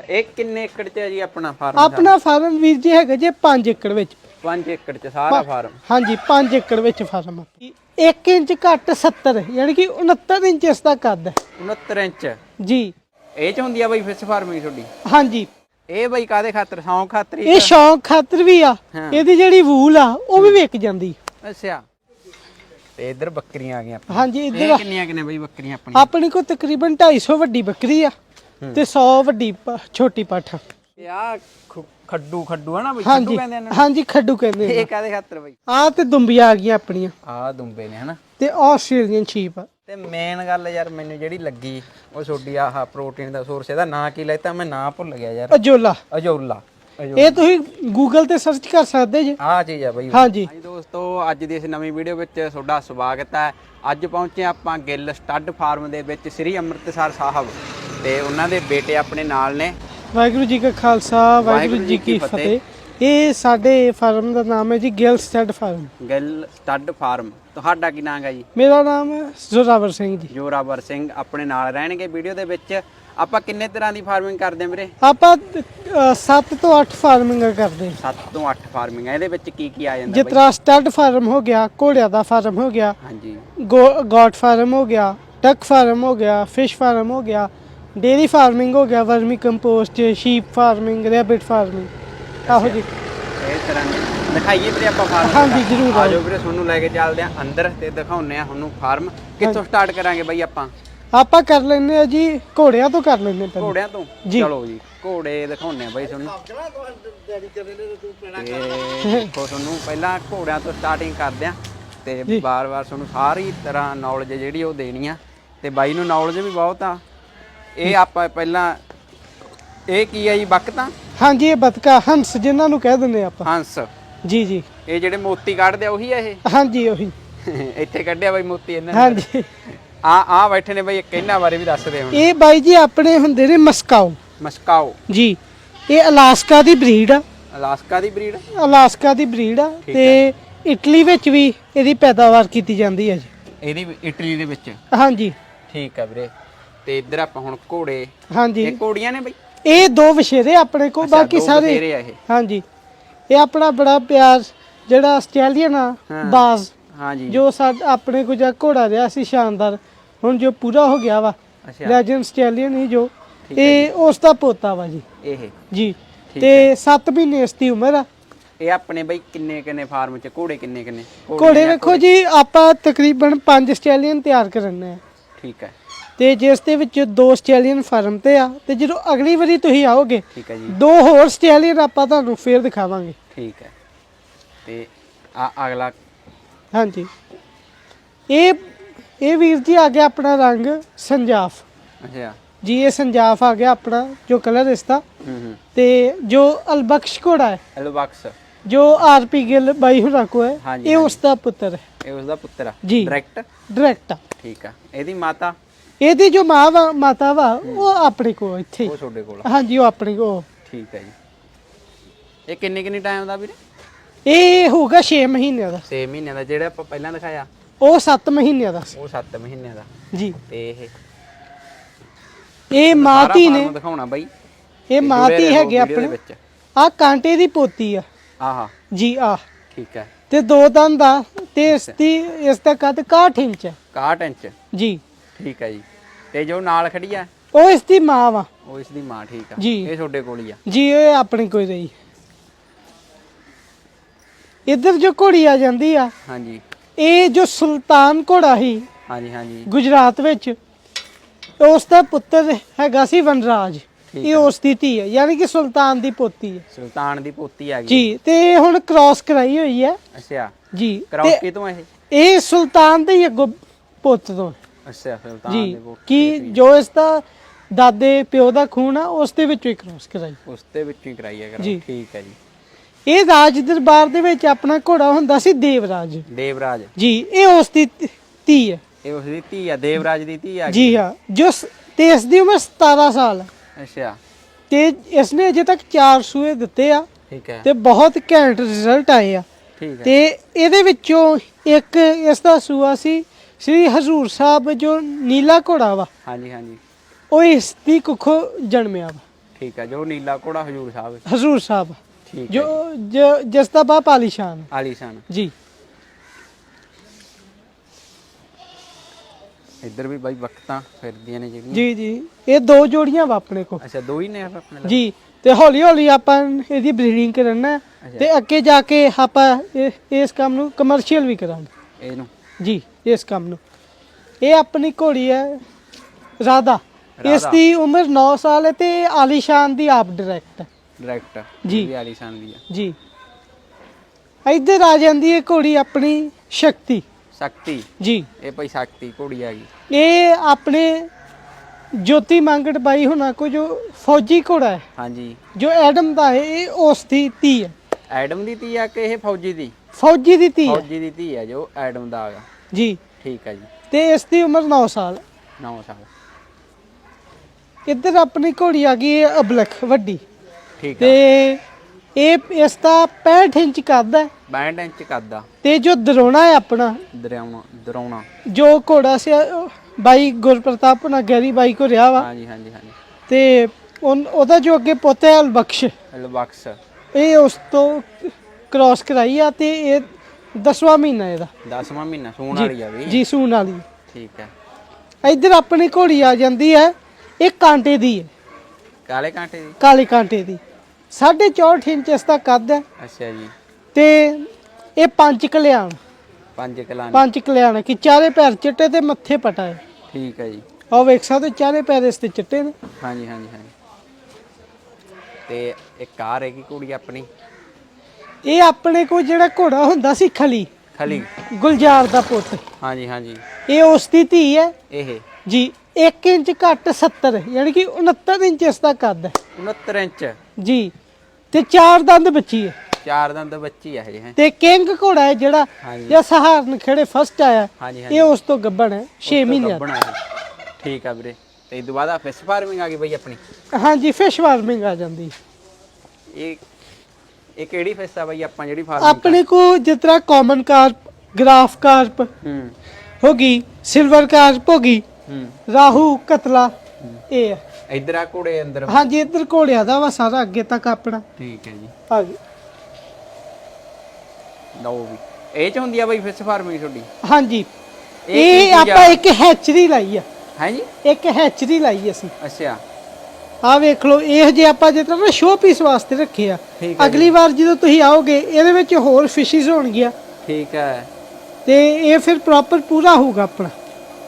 ਇਹ ਕਿੰਨੇ ਏਕੜ ਚ ਹੈ ਜੀ ਆਪਣਾ ਫਾਰਮ ਆਪਣਾ ਫਾਰਮ ਵੀਰ ਜੀ ਹੈਗਾ ਜੇ 5 ਏਕੜ ਵਿੱਚ। 5 ਏਕੜ ਚ ਸਾਰਾ ਫਾਰਮ? ਹਾਂਜੀ 5 ਏਕੜ ਵਿੱਚ ਫਾਰਮ ਆ। 1 ਇੰਚ ਘੱਟ 70 ਯਾਨੀ ਕਿ 69 ਇੰਚ ਇਸ ਦਾ ਕੱਦ ਹੈ। 69 ਇੰਚ? ਜੀ। ਇਹ ਚ ਹੁੰਦੀ ਆ ਬਈ ਫਿਸ਼ ਫਾਰਮਿੰਗ ਤੁਹਾਡੀ? ਹਾਂਜੀ। ਇਹ ਬਈ ਕਾਦੇ ਖਾਤਰ? ਸੌਂ ਖਾਤਰ ਹੀ ਇਹ ਸ਼ੌਂਕ ਖਾਤਰ ਵੀ ਆ। ਇਹਦੀ ਜਿਹੜੀ ਵੂਲ ਆ ਉਹ ਵੀ ਵਿਕ ਜਾਂਦੀ। ਅੱਛਾ। ਤੇ ਇੱਧਰ ਬੱਕਰੀਆਂ ਆ ਗਈਆਂ। ਹਾਂਜੀ ਇੱਧਰ ਕਿੰਨੀਆਂ ਕਿੰਨੇ ਬਈ ਬੱਕਰੀਆਂ ਆਪਣੀਆਂ? ਆਪਣੇ ਕੋਲ ਤਕਰੀਬਨ 250 ਵੱਡੀ ਬੱਕਰੀ ਆ। ਤੇ 100 ਵੱਡੀ ਪ- ਛੋਟੀ ਪੱਠ। ਇਹ ਆ ਖੱਡੂ ਖੱਡੂ ਹੈ ਨਾ ਬਈ ਹਾਂਜੀ ਖੱਡੂ ਕਹਿੰਦੇ ਨੇ। ਹਾਂਜੀ ਖੱਡੂ ਕਹਿੰਦੇ ਇਹ ਕਾਦੇ ਖਾਤਰ ਬਈ? ਆ ਤੇ ਦੁੰਬੀਆਂ ਆ ਗਈਆਂ ਆਪਣੀਆਂ। ਆ ਦੁੰਬੇ ਨੇ ਹਨਾ। ਤੇ ਆਸਟ੍ਰੇਲੀਅਨ ਸ਼ੀਪ ਆ ਤੇ ਮੇਨ ਗੱਲ ਯਾਰ ਮੈਨੂੰ ਜਿਹੜੀ ਲੱਗੀ ਉਹ ਛੋਡੀ ਆਹ ਪ੍ਰੋਟੀਨ ਦਾ ਸੋਰਸ ਇਹਦਾ ਨਾਂ ਕੀ ਲੈਤਾ? ਮੈਂ ਨਾਂ ਭੁੱਲ ਗਿਆ ਯਾਰ। ਅਜੋਲਾ। ਅਜੋਲਾ। ਅਜੋ ਇਹ ਤੁਸੀਂ ਗੂਗਲ ਤੇ ਸਰਚ ਕਰ ਸਕਦੇ ਜੇ। ਆਹ ਚੀਜ਼ ਆ ਬਈ। ਹਾਂਜੀ। ਹਾਂਜੀ ਦੋਸਤੋ ਅੱਜ ਦੀ ਇਸ ਨਵੀਂ ਵੀਡੀਓ ਵਿੱਚ ਤੁਹਾਡਾ ਸਵਾਗਤ ਹੈ। ਅੱਜ ਪਹੁੰਚੇ ਆਪਾਂ ਗਿੱਲ ਸਟੱਡ ਫਾਰਮ ਦੇ ਵਿੱਚ ਸ੍ਰੀ ਅੰਮ੍ਰਿਤਸਰ ਸਾਹਿਬ। ਤੇ ਉਹਨਾਂ ਦੇ ਬੇਟੇ ਆਪਣੇ ਨਾਲ ਨੇ। ਵਾਹਿਗੁਰੂ ਜੀ ਕਾ ਖਾਲਸਾ ਵਾਹਿਗੁਰੂ ਜੀ ਕੀ ਫਤਿਹ। ਇਹ ਸਾਡੇ ਫਾਰਮ ਦਾ ਨਾਮ ਹੈ ਜੀ Gill stud farm. Gill stud farm. ਤੁਹਾਡਾ ਕੀ ਨਾਮ ਹੈ ਜੀ? ਮੇਰਾ ਨਾਮ ਜ਼ੋਰਾਵਰ ਸਿੰਘ ਜੀ। ਜੋਰਾਵਰ ਸਿੰਘ ਆਪਣੇ ਨਾਲ ਰਹਿਣਗੇ ਵੀਡੀਓ ਦੇ ਵਿੱਚ। ਆਪਾਂ ਕਿੰਨੇ ਤਰ੍ਹਾਂ ਦੀ ਫਾਰਮਿੰਗ ਕਰਦੇ ਹਾਂ ਵੀਰੇ? ਆਪਾਂ 7 ਤੋਂ 8 ਫਾਰਮਿੰਗ ਕਰਦੇ ਹਾਂ। 7 ਤੋਂ 8 ਫਾਰਮਿੰਗ। ਇਹਦੇ ਵਿੱਚ ਕੀ ਕੀ ਆ ਜਾਂਦਾ ਜਿਸ ਤਰ੍ਹਾਂ ਸਟੱਡ ਫਾਰਮ ਹੋ ਗਿਆ ਘੋੜਿਆਂ ਦਾ ਫਾਰਮ ਹੋ ਗਿਆ ਹਾਂਜੀ। ਗੋਟ ਫਾਰਮ ਹੋ ਗਿਆ ਡਕ ਫਾਰਮ ਹੋ ਗਿਆ ਫਿਸ਼ ਫਾਰਮ ਹੋ ਗਿਆ ਡੇਰੀ ਫਾਰਮਿੰਗ ਹੋ ਗਿਆ vermicompost sheep farming rabbit farming ਆਹੋ ਜੀ। ਇਸ ਤਰ੍ਹਾਂ ਦੀ। ਦਿਖਾਈਏ ਵੀਰੇ ਆਪਾਂ ਫਾਰਮ ਹਾਂਜੀ, ਜ਼ਰੂਰ ਆਜੋ ਵੀਰੇ ਤੁਹਾਨੂੰ ਲੈ ਕੇ ਚੱਲਦੇ ਆਂ ਅੰਦਰ ਤੇ ਦਿਖਾਉਨੇ ਆ ਤੁਹਾਨੂੰ ਫਾਰਮ ਕਿੱਥੋਂ ਸਟਾਰਟ ਕਰਾਂਗੇ ਬਾਈ ਆਪਾਂ? ਆਪਾਂ ਕਰ ਲੈਨੇ ਆ ਜੀ ਘੋੜਿਆਂ ਤੋਂ ਕਰ ਲੈਨੇ ਪਹਿਲਾਂ। ਘੋੜਿਆਂ ਤੋਂ? ਜੀ। ਚਲੋ ਜੀ ਘੋੜੇ ਦਿਖਾਉਨੇ ਆ ਬਾਈ ਤੁਹਾਨੂੰ। ਤੇ ਦੇਖੋ ਤੁਹਾਨੂੰ ਪਹਿਲਾਂ ਘੋੜਿਆਂ ਤੋਂ ਸਟਾਰਟਿੰਗ ਕਰਦੇ ਆ ਤੇ ਜੀ। ਬਾਰ-ਬਾਰ ਤੁਹਾਨੂੰ ਸਾਰੀ ਤਰ੍ਹਾਂ ਨੌਲੇਜ ਜਿਹੜੀ ਉਹ ਦੇਣੀ ਆ। ਤੇ ਬਾਈ ਨੂੰ ਨੌਲੇਜ ਵੀ ਬਹੁਤ ਆ। ਇਹ ਆਪਾਂ ਪਹਿਲਾਂ ਇਹ ਕੀ ਆ ਜੀ ਬਕਤਾ ਹਾਂਜੀ ਇਹ ਬਤਕਾ ਹੰਸ ਜਿਨ੍ਹਾਂ ਨੂੰ ਕਹਿ ਦਿੰਦੇ ਆਪਾਂ। ਹੰਸ। ਜੀ ਜੀ। ਇਹ ਜਿਹੜੇ ਮੋਤੀ ਕੱਢਦੇ ਆ ਉਹੀ ਆ ਇਹ? ਹਾਂਜੀ ਉਹੀ। ਇੱਥੇ ਕੱਢਿਆ ਬਾਈ ਮੋਤੀ ਇਹਨਾਂ ਨੇ। ਹਾਂਜੀ। ਆ ਆ ਬੈਠੇ ਨੇ ਬਾਈ ਇੱਕ ਇਹਨਾਂ ਬਾਰੇ ਵੀ ਦੱਸਦੇ ਹੁਣ। ਇਹ ਬਾਈ ਜੀ ਆਪਣੇ ਹੁੰਦੇ ਨੇ ਮਸਕਾਓ। ਮਸਕਾਓ। ਜੀ ਇਹ ਅਲਾਸਕਾ ਦੀ ਬਰੀਡ ਆ। ਅਲਾਸਕਾ ਦੀ ਬਰੀਡ? ਅਲਾਸਕਾ ਦੀ ਬਰੀਡ ਆ ਠੀਕ ਤੇ ਇਟਲੀ ਵਿੱਚ ਵੀ ਇਹਦੀ ਪੈਦਾਵਾਰ ਕੀਤੀ ਜਾਂਦੀ ਹੈ ਜੀ। ਇਹਦੀ ਇਟਲੀ ਦੇ ਵਿੱਚ? ਹਾਂਜੀ। ਠੀਕ ਆ ਵੀਰੇ। ਤੇ ਇੱਧਰ ਆਪਾਂ ਹੁਣ ਘੋੜੇ ਹਾਂਜੀ। ਇਹ ਘੋੜੀਆਂ ਨੇ ਬਾਈ? ਇਹ ਦੋ ਵਿਸ਼ੇਰੇ ਆਪਣੇ ਕੋਲ ਅੱਛਾ, ਬਾਕੀ ਦੋ ਸਾਰੇ ਬਥੇਰੇ ਆ ਇਹ। ਹਾਂਜੀ। ਇਹ ਆਪਣਾ ਬੜਾ ਪਿਆਰ ਜਿਹੜਾ ਆਸਟ੍ਰੇਲੀਅਨ ਆ ਹਾਂ। ਬਾਜ਼ ਹਾਂਜੀ। ਜੋ ਸਾ ਆਪਣੇ ਕੋਲ ਜਾ ਘੋੜਾ ਰਿਹਾ ਸੀ ਸ਼ਾਨਦਾਰ ਹੁਣ ਜੋ ਪੂਰਾ ਹੋ ਗਿਆ ਵਾ ਅੱਛਾ। ਲੈਜੈਂਡ ਆਸਟ੍ਰੇਲੀਅਨ ਹੀ ਜੋ ਠੀਕ ਹੈ ਇਹ ਉਸ ਦਾ ਪੋਤਾ ਵਾ ਜੀ। ਇਹ। ਜੀ। ਠੀਕ ਤੇ 7 ਮਹੀਨੇ ਇਸ ਦੀ ਉਮਰ ਆ। ਇਹ ਆਪਣੇ ਬਾਈ ਕਿੰਨੇ ਕਿੰਨੇ ਫਾਰਮ ਚ ਘੋੜੇ ਕਿੰਨੇ ਕਿੰਨੇ? ਘੋੜੇ ਵੇਖੋ ਜੀ ਆਪਾਂ ਤਕਰੀਬਨ 5 ਆਸਟ੍ਰੇਲੀਅਨ ਤਿਆਰ ਕਰਨੇ ਆ। ਠੀਕ ਹੈ। ਤੇ ਜਿਸ ਦੇ ਵਿੱਚ ਦੋ ਆਸਟ੍ਰੇਲੀਅਨ ਫਾਰਮ ਤੇ ਆ ਤੇ ਜਦੋਂ ਅਗਲੀ ਵਾਰੀ ਤੁਸੀਂ ਆਓਗੇ ਠੀਕ ਹੈ ਜੀ। ਦੋ ਹੋਰ ਆਸਟ੍ਰੇਲੀਅਨ ਆਪਾਂ ਤੁਹਾਨੂੰ ਫੇਰ ਦਿਖਾਵਾਂਗੇ। ਠੀਕ ਹੈ। ਤੇ ਆ ਅਗਲਾ ਹਾਂਜੀ। ਇਹ ਇਹ ਵੀਰ ਜੀ ਆ ਗਿਆ ਆਪਣਾ ਰੰਗ ਸੰਜਾਫ। ਅੱਛਾ। ਜੀ ਇਹ ਸੰਜਾਫ ਆ ਗਿਆ ਆਪਣਾ ਜੋ ਕਲਰ ਇਸਦਾ ਹੂੰ ਹੂੰ। ਤੇ ਜੋ ਅਲਬਖਸ਼ ਘੋੜਾ ਹੈ ਹੈਲੋ ਬਾਕਸ ਜੋ ਆਰਪੀ ਗਿੱਲ ਬਾਈ ਹੁਣਾਂ ਕੋ ਹੈ ਹਾਂਜੀ, ਇਹ ਉਸ ਦਾ ਪੁੱਤਰ ਹੈ। ਇਹ ਉਸ ਦਾ ਪੁੱਤਰ ਆ। ਜੀ। ਡਾਇਰੈਕਟ ਡਾਇਰੈਕਟ ਠੀਕ ਆ। ਇਹਦੀ ਮਾਤਾ? ਇਹਦੀ ਜੋ ਮਾਂ ਵਾ ਮਾਤਾ ਵਾ ਉਹ ਆਪਣੇ ਕੋ ਇੱਥੇ ਹੀ। ਉਹ ਤੁਹਾਡੇ ਕੋਲ। ਆ। ਹਾਂਜੀ ਉਹ ਆਪਣੇ ਕੋ ਠੀਕ ਹੈ ਜੀ। ਇਹ ਕਿੰਨੇ ਕਿੰਨੇ ਟਾਈਮ ਦਾ ਵੀਰੇ? ਇਹ ਹੋਊਗਾ 6 ਮਹੀਨਿਆਂ ਦਾ। 6 ਮਹੀਨਿਆਂ ਦਾ ਜਿਹੜਾ ਆਪਾਂ ਪਹਿਲਾਂ ਦਿਖਾਇਆ? ਉਹ 7 ਮਹੀਨਿਆਂ ਦਾ। ਉਹ 7 ਮਹੀਨਿਆਂ ਦਾ। ਜੀ। ਤੇ ਇਹ? ਇਹ ਮਾਂ ਧੀ ਨੇ ਫਾਰਮ ਦਿਖਾਉਣਾ ਬਾਈ। ਇਹ ਮਾਂ ਜੁੜੇ ਧੀ ਰਹੋ ਹੈਗੇ video ਦੇ ਆਪਣੇ ਵਿੱਚ। ਆ ਕਾਂਟੇ ਦੀ ਪੋਤੀ ਆ। ਆਹਾ। ਜੀ ਆ ਠੀਕ ਹੈ। ਤੇ ਦੋ ਦੰਦ ਆ ਤੇ ਇਸ ਦੀ ਇਸ ਦਾ ਕੱਦ 61 ਇੰਚ ਹੈ। 61 ਇੰਚ। ਜੀ। ਠੀਕ ਹੈ ਜੀ। ਤੇ ਜੋ ਨਾਲ ਖੜੀ ਆ? ਉਹ ਇਸ ਦੀ ਮਾਂ ਵਾ। ਉਹ ਇਸ ਦੀ ਮਾਂ ਠੀਕ ਆ। ਜੀ। ਇਹ ਤੁਹਾਡੇ ਕੋਲ ਹੀ ਆ? ਜੀ ਇਹ ਆਪਣੀ ਕੋਈ ਰਹੀ ਇੱਧਰ ਜੋ ਘੋੜੀ ਆ ਜਾਂਦੀ ਆ ਹਾਂਜੀ। ਇਹ ਜੋ ਸੁਲਤਾਨ ਘੋੜਾ ਸੀ ਹਾਂਜੀ ਹਾਂਜੀ। ਗੁਜਰਾਤ ਵਿੱਚ ਉਸ ਦਾ ਪੁੱਤਰ ਹੈਗਾ ਸੀ ਵਨਰਾਜ। ਠੀਕ ਇਹ ਉਸ ਦੀ ਧੀ ਹੈ ਯਾਨੀ ਕਿ ਸੁਲਤਾਨ ਦੀ ਪੋਤੀ ਹੈ ਸੁਲਤਾਨ ਦੀ ਪੋਤੀ ਆ ਗਈ। ਜੀ ਤੇ ਇਹ ਹੁਣ ਕ੍ਰਾਸ ਕਰਾਈ ਹੋਈ ਹੈ ਅੱਛਾ। ਜੀ ਤੇ ਕਿਤੋਂ ਇਹ? ਇਹ ਸੁਲਤਾਨ ਦੇ ਹੀ ਅੱਗੋਂ ਪੁੱਤ ਤੋਂ ਹੈ। ਅੱਛਾ ਸੁਲਤਾਨ ਜੀ ਦੇ ਪੋਤੇ ਕਿ ਸੀ। ਜੋ ਇਸ ਦਾ ਦਾਦੇ ਪਿਓ ਦਾ ਖੂਨ ਆ ਉਸ ਦੇ ਵਿੱਚੋਂ ਹੀ ਕ੍ਰਾਸ ਕਰਾਈ। ਉਸ ਦੇ ਵਿੱਚੋਂ ਹੀ ਕਰਾਈ ਜੀ। ਠੀਕ ਹੈ ਜੀ। ਇਹ ਰਾਜ ਦਰਬਾਰ ਦੇ ਵਿੱਚ ਆਪਣਾ ਘੋੜਾ ਹੁੰਦਾ ਸੀ ਦੇਵਰਾਜ। ਦੇਵਰਾਜ। ਜੀ ਇਹ ਉਸ ਦੀ ਧ- ਧੀ ਹੈ ਇਹ ਉਸ ਦੀ ਧੀ ਆ ਦੇਵਰਾਜ ਦੀ ਧੀ ਆ ਗਈ। ਜੀ ਹਾਂ ਜੋ ਸ- ਤੇ ਇਸ ਦੀ ਉਮਰ 17 ਸਾਲ ਹੈ ਅੱਛਾ। ਤੇ ਇਸ ਨੇ ਅਜੇ ਤੱਕ 4 ਸੂਏ ਦਿੱਤੇ ਆ। ਠੀਕ ਹੈ ਤੇ ਬਹੁਤ ਘੈਂਟ ਰਿਜ਼ਲਟ ਆਏ ਆ। ਠੀਕ ਹੈ ਤੇ ਇਹਦੇ ਵਿੱਚੋਂ ਇੱਕ ਇਸ ਦਾ ਸੂਆ ਸੀ ਸ੍ਰੀ ਹਜ਼ੂਰ ਸਾਹਿਬ ਜੋ ਨੀਲਾ ਘੋੜਾ ਵਾ ਹਾਂਜੀ ਹਾਂਜੀ। ਉਹ ਇਸ ਦੀ ਕੁੱਖੋਂ ਜਨਮਿਆ ਵਾ। ਠੀਕ ਹੈ ਜੋ ਨੀਲਾ ਘੋੜਾ ਹਜੂਰ ਸਾਹਿਬ। ਹਜ਼ੂਰ ਸਾਹਿਬ। ਠੀਕ ਜੋ ਹੈ ਜੋ- ਜਿਸ ਦਾ ਬਾਪ ਆਲੀਸ਼ਾਨ ਆਲੀਸ਼ਾਨ। ਜੀ। ਇੱਧਰ ਵੀ ਬਾਈ ਵਕਤਾਂ ਫਿਰਦੀਆਂ ਨੇ ਜਿਹੜੀਆਂ। ਜੀ ਜੀ। ਇਹ ਦੋ ਜੋੜੀਆਂ ਵਾ ਆਪਣੇ ਕੋਲ। ਅੱਛਾ ਦੋ ਹੀ ਨੇ ਆਪਣੇ ਜੀ ਤੇ ਹੌਲੀ ਹੌਲੀ ਆਪਾਂ ਇਹਦੀ ਬਰੀਡਿੰਗ ਕਰਨਾ ਤੇ ਅੱਗੇ ਜਾ ਕੇ ਆਪਾਂ ਇਹ- ਇਸ ਕੰਮ ਨੂੰ ਕਮਰਸ਼ੀਅਲ ਵੀ ਕਰਾਂਗੇ। ਇਹਨੂੰ? ਜੀ। ਇਸ ਕੰਮ ਨੂੰ। ਇਹ ਆਪਣੀ ਘੋੜੀ ਹੈ ਰਾਧਾ। ਇਸ। ਦੀ ਉਮਰ 9 ਸਾਲ ਹੈ ਤੇ ਆਲੀਸ਼ਾਨ ਦੀ ਆਪ ਡਾਇਰੈਕਟ ਹੈ। ਡਾਇਰੈਕਟ ਜੀ। ਆਲੀਸ਼ਾਨ ਦੀ ਆ ਜੀ। ਇੱਧਰ ਆ ਜਾਂਦੀ ਹੈ ਘੋੜੀ ਆਪਣੀ ਸ਼ਕਤੀ। ਸ਼ਕਤੀ? ਜੀ। ਇਹ ਭਾਈ ਸ਼ਕਤੀ ਘੋੜੀ ਹੈਗੀ ਇਹ ਆਪਣੇ ਜੋਤੀ ਮੰਗਟ ਬਾਈ ਹੁਣਾ ਕੋ ਜੋ ਫੌਜੀ ਘੋੜਾ ਹੈ। ਹਾਂਜੀ। ਜੋ ਐਡਮ ਦਾ ਹੈ ਇਹ ਉਸ ਦੀ ਧੀ ਹੈ। ਐਡਮ ਦੀ ਧੀ ਆ ਕਿ ਇਹ ਫੌਜੀ ਦੀ? ਫੌਜੀ ਦੀ ਧੀ ਹੈ। ਫੌਜੀ ਦੀ ਧੀ ਆ ਜੋ ਐਡਮ ਦਾ ਹੈਗਾ। ਜੀ। ਠੀਕ ਹੈ ਜੀ। ਤੇ ਇਸ ਦੀ ਉਮਰ 9 ਸਾਲ। 9 ਸਾਲ। ਇੱਧਰ ਆਪਣੀ ਘੋੜੀ ਆ ਗਈ ਹੈ ਅਬਲਖ ਵੱਡੀ। ਠੀਕ ਤੇ ਹੈ ਇਹ ਇਸ ਦਾ 65 ਇੰਚ ਕੱਦ ਹੈ। 62 ਇੰਚ ਕੱਦਾ ਤੇ ਜੋ ਦਰੋਣਾ ਹੈ ਆਪਣਾ। ਦਰਿਆਉਣਾ ਦਰਾਉਣਾ ਜੋ ਘੋੜਾ ਸੀ ਉਹ ਬਾਈ ਗੁਰਪ੍ਰਤਾਪ ਨਾ ਗੈਰੀ ਬਾਈ ਕੋ ਰਿਹਾ ਵਾ। ਹਾਂਜੀ ਹਾਂਜੀ ਹਾਂਜੀ। ਤੇ ਉਨ- ਉਹਦਾ ਜੋ ਅੱਗੇ ਪੁੱਤ ਹੈ ਅਲਬਖਸ਼। ਲਬਕਸ ਇਹ ਉਸ ਤੋਂ ਕ੍ਰਾਸ ਕਰਾਈ ਆ ਤੇ ਇਹ 10ਵਾਂ ਮਹੀਨਾ ਇਹਦਾ। 10ਵਾਂ ਮਹੀਨਾ ਸੂਣ ਵਾਲੀ ਆ ਵੀ। ਜੀ ਸੂਣ ਵਾਲੀ। ਠੀਕ ਹੈ ਇੱਧਰ ਆਪਣੀ ਘੋੜੀ ਆ ਜਾਂਦੀ ਹੈ ਇਹ ਕਾਂਟੇ ਦੀ ਹੈ। ਕਾਲੇ ਕਾਂਟੇ ਦੀ? ਕਾਲੇ ਕਾਂਟੇ ਦੀ। 64 ਇੰਚ ਇਸ ਦਾ ਕੱਦ ਹੈ। ਅੱਛਾ ਜੀ। ਤੇ ਇਹ ਪੰਜ ਕਲਿਆਣ। ਪੰਜ ਕਲਾਂ ਦੀ। ਪੰਜ ਕਲਿਆਣ ਕਿ ਚਾਰੇ ਪੈਰ ਚਿੱਟੇ ਤੇ ਮੱਥੇ ਪਟਾ ਹੈ। ਠੀਕ ਹੈ ਜੀ। ਆਹ ਵੇਖ ਸਕਦੇ ਹੋ, ਚਾਰੇ ਪੈਰ ਇਸ ਤੇ ਚਿੱਟੇ ਨੇ। ਹਾਂਜੀ ਹਾਂਜੀ ਹਾਂਜੀ। ਤੇ ਇੱਕ ਕਾਰ ਹੈਗੀ ਕੁੜੀ ਆਪਣੀ। ਇਹ ਆਪਣੇ ਕੋਲ ਜਿਹੜਾ ਘੋੜਾ ਹੁੰਦਾ ਸੀ ਖਲੀ ਖਲੀ। ਗੁਲਜ਼ਾਰ ਦਾ ਪੁੱਤ। ਹਾਂਜੀ ਹਾਂਜੀ। ਇਹ ਉਸ ਦੀ ਧੀ ਹੈ। ਇਹ। ਜੀ 1 ਇੰਚ ਘੱਟ 70 ਯਾਨੀ ਕਿ 69 ਇੰਚ ਇਸ ਦਾ ਕੱਦ ਹੈ। 69 ਇੰਚ। ਜੀ ਤੇ ਚਾਰ ਦੰਦ ਬੱਚੀ ਹੈ। ਚਾਰ ਦੰਦ ਬੱਚੀ ਹੈ। ਤੇ ਕਿੰਗ ਘੋੜਾ ਹੈ ਜਿਹੜਾ। ਜਾਂ ਸਹਾਰਨ ਖੇੜੇ ਫਸਟ ਆਇਆ। ਇਹ ਉਸ ਤੋਂ ਗੱਬਣ ਹੈ 6 ਮਹੀਨਿਆਂ ਦਾ। ਬਣਾ ਠੀਕ ਆ ਵੀਰੇ। ਤੇ ਇਹ ਤੋਂ ਬਾਅਦ ਆ ਫਿਸ਼ ਫਾਰਮਿੰਗ ਆ ਗਈ ਬਈ ਆਪਣੀ। ਹਾਂਜੀ ਫਿਸ਼ ਫਾਰਮਿੰਗ ਆ ਜਾਂਦੀ। ਇਹ ਇਹ ਕਿਹੜੀ ਫਿਸ਼ ਆ ਬਈ? ਆਪਾਂ ਜਿਹੜੀ ਫਾਰਮਿੰਗ ਆਪਣੇ ਕੋ ਜਿਸ ਤਰ੍ਹਾਂ ਕਾਮਨ ਕਾਰਪ ਗ੍ਰਾਫ ਕਾਰਪ ਹੂੰ। ਹੋ ਗਈ ਸਿਲਵਰ ਕਾਰਪ ਹੋ ਗਈ ਹੂੰ। ਰਾਹੂ ਕਤਲਾ ਇਹ ਹੈ ਇਧਰ ਆ ਘੋੜੇ ਅੰਦਰ। ਹਾਂਜੀ ਇੱਧਰ ਘੋੜਿਆਂ ਦਾ ਵਾ ਸਾਰਾ ਅੱਗੇ ਤੱਕ ਆਪਣਾ। ਠੀਕ ਹੈ ਜੀ। ਆ ਗਈ। ਲਓ ਵੀ। ਇਹ ਚ ਹੁੰਦੀ ਆ ਬਈ ਫਿਸ਼ ਫਾਰਮਿੰਗ ਤੁਹਾਡੀ? ਹਾਂਜੀ। ਇਹ ਕੀ ਇਹ ਚੀਜ਼ ਆ? ਆਪਾਂ ਇੱਕ ਹੈਚਰੀ ਲਾਈ ਆ। ਹੈ ਜੀ? ਇੱਕ ਹੈਚਰੀ ਲਾਈ ਅਸੀਂ। ਅੱਛਾ। ਆ ਵੇਖ ਲਓ ਇਹ ਜੇ ਆਪਾਂ ਜਿਸ ਤਰ੍ਹਾਂ ਸ਼ੋ ਪੀਸ ਵਾਸਤੇ ਰੱਖੇ ਆ ਅਗਲੀ ਵਾਰ ਜਦੋਂ ਤੁਸੀਂ ਆਓਗੇ ਇਹਦੇ ਵਿੱਚ ਹੋਰ ਫਿਸ਼ਿਸ ਹੋਣਗੀਆਂ। ਠੀਕ ਹੈ। ਤੇ ਇਹ ਫਿਰ ਪ੍ਰੋਪਰ ਪੂਰਾ ਹੋਊਗਾ ਆਪਣਾ।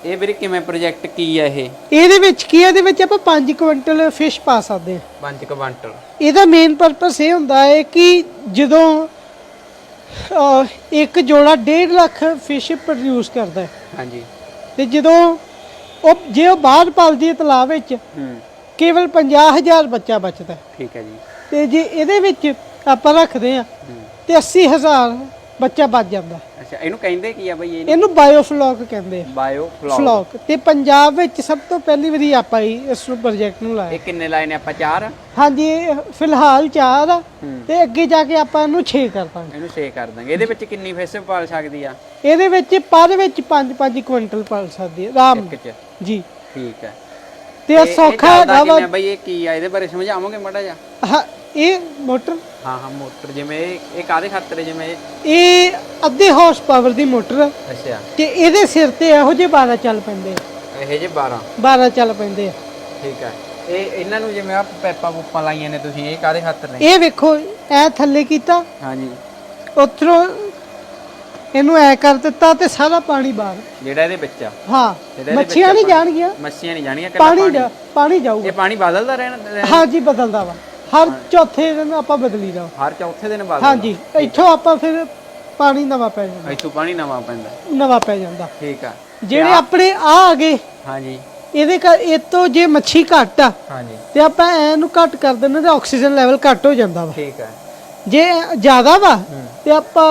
ਇਹ ਵੀਰੇ ਕਿਵੇਂ ਪ੍ਰੋਜੈਕਟ ਕੀ ਆ ਇਹ? ਇਹਦੇ ਵਿੱਚ ਕੀ ਹੈ? ਇਹਦੇ ਵਿੱਚ ਆਪਾਂ 5 ਕੁਇੰਟਲ ਫਿਸ਼ ਪਾ ਸਕਦੇ ਹਾਂ। ਪੰਜ ਕੁਆਂਟਲ ਇਹਦਾ ਮੇਨ ਪਰਪਸ ਇਹ ਹੁੰਦਾ ਹੈ ਕਿ ਜਦੋਂ ਇੱਕ ਜੋੜਾ 1.5 ਲੱਖ ਫਿਸ਼ ਪ੍ਰੋਡਿਊਸ ਕਰਦਾ ਹੈ। ਹਾਂਜੀ। ਤੇ ਜਦੋਂ ਉਹ ਜੇ ਉਹ ਬਾਹਰ ਪਲਦੀ ਹੈ ਤਲਾਬ ਵਿੱਚ ਹੂੰ। ਕੇਵਲ 50000 ਬੱਚਾ ਬਚਦਾ। ਹੈ। ਠੀਕ ਹੈ ਜੀ। ਤੇ ਜੇ ਇਹਦੇ ਵਿੱਚ ਆਪਾਂ ਰੱਖਦੇ ਆ ਤੇ 80000 ਬੱਚਾ ਬਚ ਜਾਂਦਾ। ਹੈ। ਅੱਛਾ ਇਹਨੂੰ ਕਹਿੰਦੇ ਕੀ ਆ ਬਈ ਇਹ? ਇਹਨੂੰ ਬਾਇਓਫਲੌਕ ਕਹਿੰਦੇ ਆ। Biofloc. ਤੇ ਪੰਜਾਬ ਵਿੱਚ ਸਭ ਤੋਂ ਪਹਿਲੀ ਵਾਰੀ ਆਪਾਂ ਹੀ ਇਸ ਨੂੰ ਪ੍ਰੋਜੈਕਟ ਨੂੰ ਲਾਇਆ। ਇਹ ਕਿੰਨੇ ਲਾਏ ਨੇ ਆਪਾਂ? ਚਾਰ? ਹਾਂਜੀ ਇਹ ਫਿਲਹਾਲ ਚਾਰ ਆ। ਹੂੰ। ਤੇ ਅੱਗੇ ਜਾ ਕੇ ਆਪਾਂ ਇਹਨੂੰ 6 ਕਰ ਦਾਂਗੇ। ਇਹਨੂੰ ਛੇ ਕਰ ਦਾਂਗੇ। ਇਹਦੇ ਵਿੱਚ ਕਿੰਨੀ ਫਿਸ਼ ਪਾਲ ਸਕਦੀ ਆ? ਇਹਦੇ ਵਿੱਚ ਪਰ ਵਿੱਚ 5-5 ਕੁਇੰਟਲ ਪਲ ਸਕਦੀ ਹੈ ਆਰਾਮ ਇੱਕ ਚ। ਜੀ। ਠੀਕ ਹੈ। ਤੇ ਇਹ ਇਹ- ਇਹ ਸੌਖਾ ਹੈਗਾ ਵਾ। ਕਿਵੇਂ ਬਈ ਇਹ ਕੀ ਆ? ਇਹਦੇ ਬਾਰੇ ਸਮਝਾਵੋਗੇ ਮੜਾ ਜਾ ਹਾਂ, ਇਹ ਮੋਟਰ? ਹਾਂ ਹਾਂ ਮੋਟਰ ਜਿਵੇਂ ਇਹ ਇਹ ਕਾਦੇ ਖਾਤਰ ਜਿਵੇਂ ਇਹ? ਇਹ ਅੱਧੇ ਹਾਰਸ ਪਾਵਰ ਦੀ ਮੋਟਰ ਆ। ਅੱਛਾ। ਤੇ ਇਹਦੇ ਸਿਰ ਤੇ ਇਹੋ ਜਿਹੇ 12 ਚੱਲ ਪੈਂਦੇ ਇਹ ਜੇ 12 12 ਚੱਲ ਪੈਂਦੇ ਆ। ਠੀਕ ਹੈ ਇਹ ਇਹਨਾਂ ਨੂੰ ਜਿਵੇਂ ਆ ਪੈਪਾਂ ਪੂਪਾਂ ਲਾਈਆਂ ਨੇ ਤੁਸੀਂ ਇਹ ਕਾਦੇ ਖਾਤਰ ਨੇ? ਇਹ ਵੇਖੋ ਐ ਥੱਲੇ ਕੀਤਾ। ਹਾਂਜੀ। ਉਧਰੋਂ ਇਹਨੂੰ ਐ ਕਰ ਦਿੱਤਾ ਤੇ ਸਾਰਾ ਪਾਣੀ ਬਾਹਰ। ਜਿਹੜਾ ਇਹਦੇ ਵਿੱਚ ਆ। ਹਾਂ ਇਹਦੇ ਵਿੱਚ ਮੱਛੀਆਂ ਨਹੀਂ ਜਾਣਗੀਆਂ। ਮੱਛੀਆਂ ਨਹੀਂ ਜਾਣੀਆਂ ਕੱਲਾ ਪਾਣੀ ਪਾਣੀ। ਜਾ ਪਾਣੀ ਜਾਊਗਾ। ਇਹ ਪਾਣੀ ਬਦਲਦਾ ਰਹਿਣਾ? ਹਾਂਜੀ ਬਦਲਦਾ ਵਾ। ਹਰ ਚੌਥੇ ਦਿਨ ਆਪਾਂ ਬਦਲੀ ਦਾ। ਹਰ ਚੌਥੇ ਦਿਨ ਬਦਲਦਾ। ਹਾਂਜੀ ਇੱਥੋਂ ਆਪਾਂ ਫਿਰ ਪਾਣੀ ਨਵਾਂ ਪੈ ਜਾਂਦਾ। ਇੱਥੋਂ ਪਾਣੀ ਨਵਾਂ ਪੈਂਦਾ। ਨਵਾਂ ਪੈ ਜਾਂਦਾ। ਠੀਕ ਆ। ਜਿਹੜੇ ਆਪਣੇ ਆ ਆ ਗਏ ਹਾਂਜੀ। ਇਹਦੇ ਕਰ ਇਹ ਤੋਂ ਜੇ ਮੱਛੀ ਘੱਟ ਆ ਹਾਂਜੀ। ਤੇ ਆਪਾਂ ਇਹਨੂੰ ਘੱਟ ਕਰ ਦਿੰਦੇ ਤੇ ਆਕਸੀਜਨ ਲੈਵਲ ਘੱਟ ਹੋ ਜਾਂਦਾ ਵਾ। ਠੀਕ ਹੈ ਜੇ ਜ਼ਿਆਦਾ ਵਾ ਤੇ ਆਪਾਂ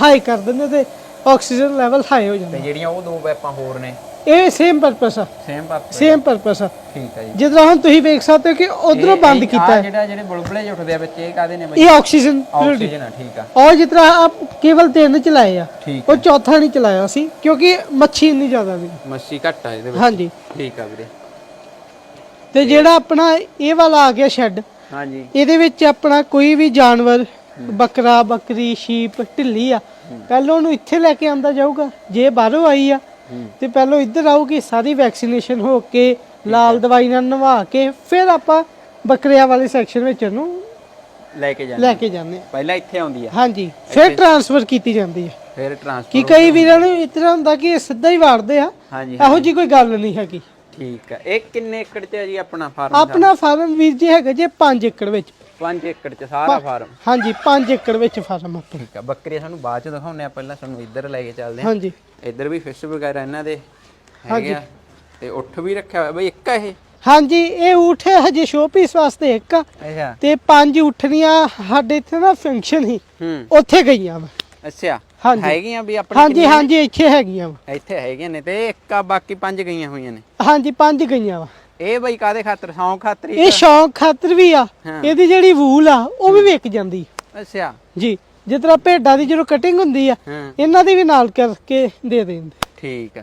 ਹਾਈ ਕਰ ਦਿੰਦੇ ਤੇ ਆਕਸੀਜਨ ਲੈਵਲ ਹਾਈ ਹੋ ਜਾਂਦਾ। ਤੇ ਜਿਹੜੀਆਂ ਉਹ ਦੋ ਪੈਪਾਂ ਹੋਰ ਨੇ? ਇਹ ਸੇਮ ਪਰਪਸ ਆ। ਸੇਮ ਪਾਪ ਸੇਮ ਪਰਪਸ ਆ। ਠੀਕ ਹੈ ਜੀ। ਜਿੱਦਾਂ ਹੁਣ ਤੁਸੀਂ ਵੇਖ ਸਕਦੇ ਹੋ ਕਿ ਉਧਰੋਂ ਬੰਦ ਕੀਤਾ ਹੈ। ਜਿਹੜਾ ਜਿਹੜੇ ਬੁਲਬੁਲੇ ਜਿਹੇ ਉੱਠਦੇ ਆ ਵਿੱਚ ਇਹ ਕਾਦੇ ਨੇ ਬਈ? ਇਹ ਆਕਸੀਜਨ ਆਕਸੀਜਨ ਆ ਠੀਕ ਆ। ਔਰ ਜਿਸ ਤਰ੍ਹਾਂ ਕੇਵਲ ਤਿੰਨ ਚਲਾਏ ਆ। ਉਹ ਚੌਥਾ ਨਹੀਂ ਚਲਾਇਆ ਸੀ ਕਿਉਂਕਿ ਮੱਛੀ ਇੰਨੀ ਜ਼ਿਆਦਾ ਨਹੀਂ ਮੱਛੀ ਘੱਟ ਆ ਇਹਦੇ ਵਿੱਚ। ਹਾਂਜੀ। ਠੀਕ ਆ ਵੀਰੇ। ਤੇ ਜਿਹੜਾ ਆਪਣਾ ਇਹ ਵਾਲਾ ਆ ਗਿਆ ਸ਼ੈੱਡ ਹਾਂਜੀ। ਇਹਦੇ ਵਿੱਚ ਆਪਣਾ ਕੋਈ ਵੀ ਜਾਨਵਰ ਬੱਕਰਾ ਬੱਕਰੀ ਸ਼ੀਪ ਢਿੱਲੀ ਆ ਪਹਿਲਾਂ ਉਹਨੂੰ ਇੱਥੇ ਲੈ ਕੇ ਆਂਦਾ ਜਾਊਗਾ। ਜੇ ਬਾਹਰੋਂ ਆਈ ਆ ਤੇ ਪਹਿਲਾਂ ਇੱਧਰ ਆਊਗੀ ਸਾਰੀ ਵੈਕਸੀਨੇਸ਼ਨ ਹੋ ਕੇ ਲਾਲ ਦਵਾਈ ਨਾਲ ਨਵਾ ਕੇ ਫਿਰ ਆਪਾਂ ਬੱਕਰਿਆਂ ਵਾਲੇ ਸੈਕਸ਼ਨ ਵਿੱਚ ਉਹਨੂੰ ਲੈ ਕੇ ਜਾਂਦੇ ਲੈ ਕੇ ਜਾਂਦੇ ਆ। ਪਹਿਲਾਂ ਇੱਥੇ ਆਉਂਦੀ ਆ। ਹਾਂਜੀ ਫਿਰ ਟ੍ਰਾਂਸਫਰ ਕੀਤੀ ਜਾਂਦੀ ਹੈ ਫਿਰ ਟ੍ਰਾਂਸਫਰ ਕਿ ਕਈ ਵੀਰਾਂ ਨੂੰ ਤਰ੍ਹਾਂ ਹੁੰਦਾ ਕਿ ਇਹ ਸਿੱਧਾ ਹੀ ਵਾੜਦੇ ਆ। ਇਹੋ ਜੀ ਕੋਈ ਗੱਲ ਨਹੀਂ ਹੈਗੀ। ਠੀਕ ਆ। ਇਹ ਕਿੰਨੇ ਏਕੜ ਚ ਹੈ ਜੀ ਆਪਣਾ ਫਾਰਮ ਆਪਣਾ ਫਾਰਮ ਵੀਰ ਜੀ ਹੈਗਾ ਜੇ 5 ਏਕੜ ਵਿੱਚ। 5 ਏਕੜ ਚ ਸਾਰਾ ਫਾਰਮ? ਹਾਂਜੀ 5 ਏਕੜ ਵਿੱਚ ਫਾਰਮ ਆਪਣਾ। ਠੀਕ ਆ। ਬੱਕਰੀਆਂ ਸਾਨੂੰ ਬਾਅਦ ਚ ਦਿਖਾਉਂਦੇ ਆ ਪਹਿਲਾਂ ਸਾਨੂੰ ਇੱਧਰ ਲੈ ਕੇ ਚੱਲਦੇ ਆ। ਹਾਂਜੀ। ਇੱਧਰ ਵੀ ਫਿਸ਼ ਵਗੈਰਾ ਇਹਨਾਂ ਦੇ ਹੈਗੇ ਆ। ਤੇ ਉੱਠ ਵੀ ਰੱਖਿਆ ਹੋਇਆ। ਬਈ ਇੱਕ ਆ ਇਹ? ਹਾਂਜੀ ਇਹ ਊਠ ਹੈ ਹਜੇ ਸ਼ੋ ਪੀਸ ਵਾਸਤੇ ਇੱਕ ਆ। ਅੱਛਾ। ਤੇ ਪੰਜ ਉਠਣੀਆਂ ਸਾਡੇ ਇੱਥੇ ਨਾ ਫੰਕਸ਼ਨ ਸੀ। ਹੂੰ। ਉੱਥੇ ਗਈਆਂ ਵਾ। ਅੱਛਾ। ਹਾਂਜੀ। ਹੈਗੀਆਂ ਵੀ ਆਪਣੇ ਹਾਂਜੀ ਹਾਂਜੀ ਇੱਥੇ ਹੈਗੀਆਂ ਵਾ। ਇੱਥੇ ਹੈਗੀਆਂ ਨੇ ਤੇ ਇੱਕ ਆ ਬਾਕੀ ਪੰਜ ਗਈਆਂ ਹੋਈਆਂ ਨੇ। ਹਾਂਜੀ ਪੰਜ ਗਈਆਂ ਵਾ। ਇਹ ਬਈ ਕਾਦੇ ਖਾਤਰ? ਸੌਂ ਖਾਤਰ ਹੀ ਇਹ ਸ਼ੌਂਕ ਖਾਤਰ ਵੀ ਆ। ਹਾਂ। ਇਹਦੀ ਜਿਹੜੀ ਵੂਲ ਆ ਉਹ ਵੀ ਵਿਕ ਜਾਂਦੀ। ਅੱਛਾ। ਜੀ ਜਿਸ ਤਰ੍ਹਾਂ ਭੇਡਾਂ ਦੀ ਜਦੋਂ ਕਟਿੰਗ ਹੁੰਦੀ ਆ ਹਾਂ। ਇਹਨਾਂ ਦੀ ਵੀ ਨਾਲ ਕਰਕੇ ਦੇ ਦਿੰਦੇ। ਠੀਕ ਆ।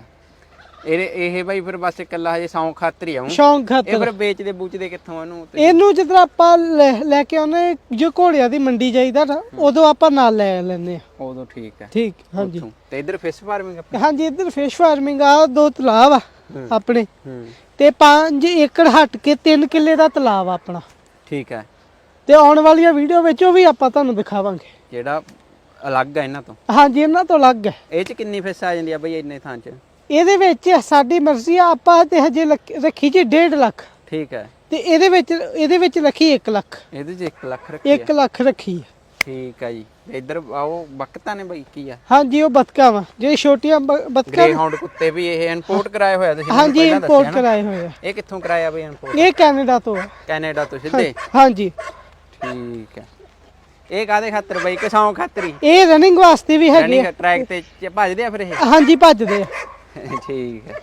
ਇਹ ਇਹ ਬਈ ਫਿਰ ਬਸ ਇਕੱਲਾ ਹਜੇ ਸੌਂ ਖਾਤਰ ਹੀ ਆਉਂ ਸ਼ੌਂਕ ਇਹ ਖਾਤਰ। ਫਿਰ ਵੇਚਦੇ ਬੂਚਦੇ ਕਿੱਥੋਂ ਇਹਨੂੰ ਤੇ ਇਹਨੂੰ ਤਰ੍ਹਾਂ ਆਪਾਂ ਲੈ ਲੈ ਕੇ ਆਉਨੇ ਜੋ ਘੋੜਿਆਂ ਦੀ ਮੰਡੀ ਜਾਈਦਾ ਨਾ ਉਦੋਂ ਆਪਾਂ ਨਾਲ ਲੈ ਲੈਂਦੇ ਆ ਉਦੋਂ ਠੀਕ ਆ। ਠੀਕ ਹਾਂਜੀ। ਉੱਥੋਂ। ਤੇ ਇੱਧਰ ਫਿਸ਼ ਫਾਰਮਿੰਗ ਆਪਣੀ? ਹਾਂਜੀ ਇੱਧਰ ਫਿਸ਼ ਫਾਰਮਿੰਗ ਆ ਦੋ ਤਲਾਬ ਆ ਆਪਣੇ। ਹੂੰ। ਤੇ 5 ਏਕੜ ਹਟ ਕੇ 3 ਕਿੱਲੇ ਦਾ ਤਲਾਬ ਆ ਆਪਣਾ। ਠੀਕ ਹੈ ਤੇ ਆਉਣ ਵਾਲੀਆਂ ਵੀਡੀਓ ਵਿੱਚ ਉਹ ਵੀ ਆਪਾਂ ਤੁਹਾਨੂੰ ਦਿਖਾਵਾਂਗੇ। ਜਿਹੜਾ ਅਲੱਗ ਆ ਇਹਨਾਂ ਤੋਂ? ਹਾਂਜੀ ਇਹਨਾਂ ਤੋਂ ਅਲੱਗ ਹੈ ਇਹ ਚ ਕਿੰਨੀ ਫਿਸ਼ ਆ ਜਾਂਦੀ ਆ ਬਈ ਇੰਨੇ ਥਾਂ ਚ? ਇਹਦੇ ਵਿੱਚ ਸਾਡੀ ਮਰਜ਼ੀ ਆ ਆਪਾਂ ਤੇ ਹਜੇ ਲੱਖ- ਰੱਖੀ ਜੀ 1.5 ਲੱਖ। ਠੀਕ ਹੈ। ਤੇ ਇਹਦੇ ਵਿੱਚ ਇਹਦੇ ਵਿੱਚ ਰੱਖੀ 1 ਲੱਖ। ਇਹਦੇ ਚ 1 ਲੱਖ ਰੱਖੀ ਆ 1 ਲੱਖ ਰੱਖੀ ਆ ਠੀਕ ਆ ਜੀ। ਤੇ ਇੱਧਰ ਆਓ ਬਕਤਾ ਨੇ ਬਈ ਕੀ ਆ? ਹਾਂਜੀ ਉਹ ਬਤਕਾਂ ਵਾ। ਜਿਹੜੀ ਛੋਟੀਆਂ ਬ- ਬਤਕਾਂ ਗ੍ਰੇ ਹਾਊਂਡ ਕੁੱਤੇ ਵੀ ਇਹ ਇੰਪੋਰਟ ਕਰਾਏ ਹੋਇਆ ਤੁਸੀਂ ਮੈਨੂੰ ਹਾਂਜੀ ਪਹਿਲਾਂ ਇੰਪੋਰਟ ਨਾ। ਕਰਾਏ ਹੋਏ ਆ। ਇਹ ਕਿੱਥੋਂ ਕਰਾਇਆ ਬਈ ਇੰਪੋਰਟ ਇਹ ਕੈਨੇਡਾ ਤੋਂ ਆ। ਕੈਨੇਡਾ ਤੋਂ ਸਿੱਧੇ? ਹਾਂਜੀ। ਠੀਕ ਹੈ। ਇਹ ਕਾਦੇ ਖਾਤਰ ਬਈ? ਕਿਸਾਂ ਖਾਤਰ ਹੀ। ਇਹ ਰਨਿੰਗ ਵਾਸਤੇ ਵੀ ਹੈਗੇ ਟਰੈਕ ਤੇ ਚ- ਭੱਜਦੇ ਆ ਫਿਰ ਇਹ। ਹਾਂਜੀ ਭੱਜਦੇ ਆ। ਠੀਕ ਹੈ।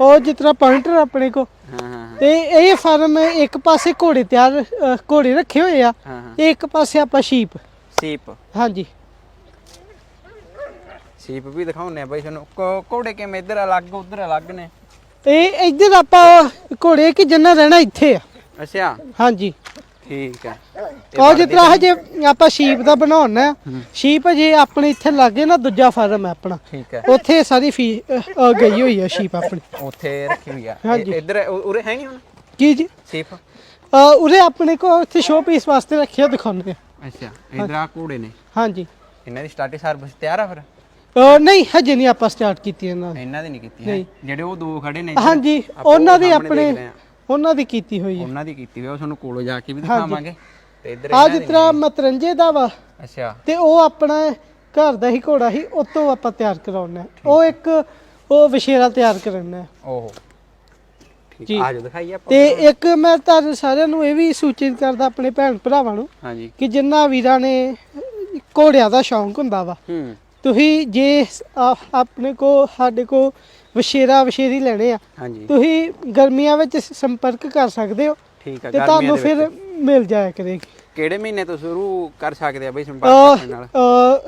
ਉਹ ਜਿਸ ਤਰ੍ਹਾਂ ਪੁਆਇੰਟਰ ਆਪਣੇ ਕੋ ਹਾਂ ਹਾਂ ਹਾਂ, ਤੇ ਇਹ ਫਾਰਮ ਇੱਕ ਪਾਸੇ ਘੋੜੇ ਤਿਆਰ ਅ, ਘੋੜੇ ਰੱਖੇ ਹੋਏ ਆ ਹਾਂ ਹਾਂ। ਤੇ ਇੱਕ ਪਾਸੇ ਆਪਾਂ ਸ਼ੀਪ। ਸੀਪ। ਹਾਂਜੀ। ਸੀਪ ਵੀ ਦਿਖਾਉਣੇ ਆ ਬਈ ਤੁਹਾਨੂੰ। ਘੋੜੇ ਕਿਵੇਂ ਇੱਧਰ ਅਲੱਗ ਉੱਧਰ ਅਲੱਗ ਨੇ? ਤੇ ਇੱਧਰ ਆਪਾਂ ਘੋੜੇ ਕਿ ਜੰਨਾ ਰਹਿਣਾ ਇੱਥੇ ਆ। ਅੱਛਾ। ਹਾਂਜੀ। ਠੀਕ ਹੈ ਉਹ ਜਿਸ ਤਰ੍ਹਾਂ ਹਜੇ ਆਪਾਂ ਸ਼ੀਪ ਦਾ ਬਣਾਉਣਾ ਸ਼ੀਪ ਜੇ ਆਪਣੇ ਇੱਥੇ ਲੱਗੇ ਨਾ ਦੂਜਾ ਫਾਰਮ ਹੈ ਆਪਣਾ। ਠੀਕ ਹੈ ਉੱਥੇ ਸਾਰੀ ਫੀ ਅ, ਗਈ ਹੋਈ ਆ ਸ਼ੀਪ ਆਪਣੀ। ਉੱਥੇ ਰੱਖੀ ਹੋਈ ਆ। ਹਾਂਜੀ। ਇਹ- ਇੱਧਰ ਉ- ਉਰੇ ਹੈਗੀ ਹੁਣ? ਕੀ ਜੀ? ਸੀਪ? ਅ, ਉਰੇ ਆਪਣੇ ਕੋ ਇੱਥੇ ਸ਼ੋ ਪੀਸ ਵਾਸਤੇ ਰੱਖਿਆ ਦਿਖਾਉਂਦੇ ਆ। ਅੱਛਾ ਇੱਧਰ ਆ ਘੋੜੇ ਨੇ। ਹਾਂਜੀ। ਇਹਨਾਂ ਦੀ ਸਟਾਰਟਿੰਗ ਸਰਵਿਸ ਤਿਆਰ ਆ ਫਿਰ? ਅ, ਨਹੀਂ ਹਜੇ ਨਹੀਂ ਆਪਾਂ ਸਟਾਰਟ ਕੀਤੀ ਇਹਨਾਂ ਦੀ। ਇਹਨਾਂ ਦੀ ਨਹੀਂ ਕੀਤੀ ਨਹੀਂ। ਹੈ ਜਿਹੜੇ ਉਹ ਦੋ ਖੜੇ ਨੇ ਇੱਧਰ, ਹਾਂਜੀ ਆਪਾਂ ਉਹਨਾਂ ਦੀ ਆਪਣੇ ਹਾਂ। ਉਹਨਾਂ ਦੀ ਕੀਤੀ ਹੋਈ ਹੈ। ਉਹਨਾਂ ਦੀ ਕੀਤੀ ਹੋਈ ਉਹ ਤੁਹਾਨੂੰ ਕੋਲੋਂ ਜਾ ਕੇ ਵੀ ਦਿਖਾਵਾਂਗੇ। ਤੇ ਇੱਧਰ ਆ ਤਰ੍ਹਾਂ ਮਤਰੰਜੇ ਦਾ ਵਾ। ਅੱਛਾ। ਤੇ ਉਹ ਆਪਣਾ ਘਰ ਦਾ ਹੀ ਘੋੜਾ ਸੀ ਉਹ ਤੋਂ ਆਪਾਂ ਤਿਆਰ ਕਰਾਉਣਾ ਹੈ। ਉਹ ਇੱਕ ਉਹ ਵਿਸ਼ੇਰਾ ਤਿਆਰ ਕਰਨਾ ਹੈ। ਓਹੋ। ਠੀਕ ਜੀ। ਆ ਜਾਓ ਦਿਖਾਈਏ ਆਪਾਂ ਤੇ ਇੱਕ ਮੈਂ ਤੁਹਾਨੂੰ ਸਾਰਿਆਂ ਨੂੰ ਇਹ ਵੀ ਸੂਚਿਤ ਕਰਦਾ ਆਪਣੇ ਭੈਣ ਭਰਾਵਾਂ ਨੂੰ ਹਾਂਜੀ। ਕਿ ਜਿੰਨਾ ਵੀਰਾਂ ਨੇ ਘੋੜਿਆਂ ਦਾ ਸ਼ੌਂਕ ਹੁੰਦਾ ਵਾ ਹੂੰ। ਤੁਸੀਂ ਜੇ ਆਪਣੇ ਕੋ ਸਾਡੇ ਕੋ ਵਿਸ਼ੇਰਾ ਵਿਸ਼ੇਰੀ ਲੈਣੇ ਆ। ਹਾਂਜੀ। ਤੁਸੀਂ ਗਰਮੀਆਂ ਵਿੱਚ ਸੰਪਰਕ ਕਰ ਸਕਦੇ ਹੋ ਠੀਕ ਆ ਤੇ ਤੁਹਾਨੂੰ ਫਿਰ ਮਿਲ ਜਾਇਆ ਕਰੇਗੀ। ਕਿਹੜੇ ਮਹੀਨੇ ਤੋਂ ਸ਼ੁਰੂ ਕਰ ਸਕਦੇ ਆ ਬਈ ਸੰਪਰਕ ਕਰਨ ਨਾਲ?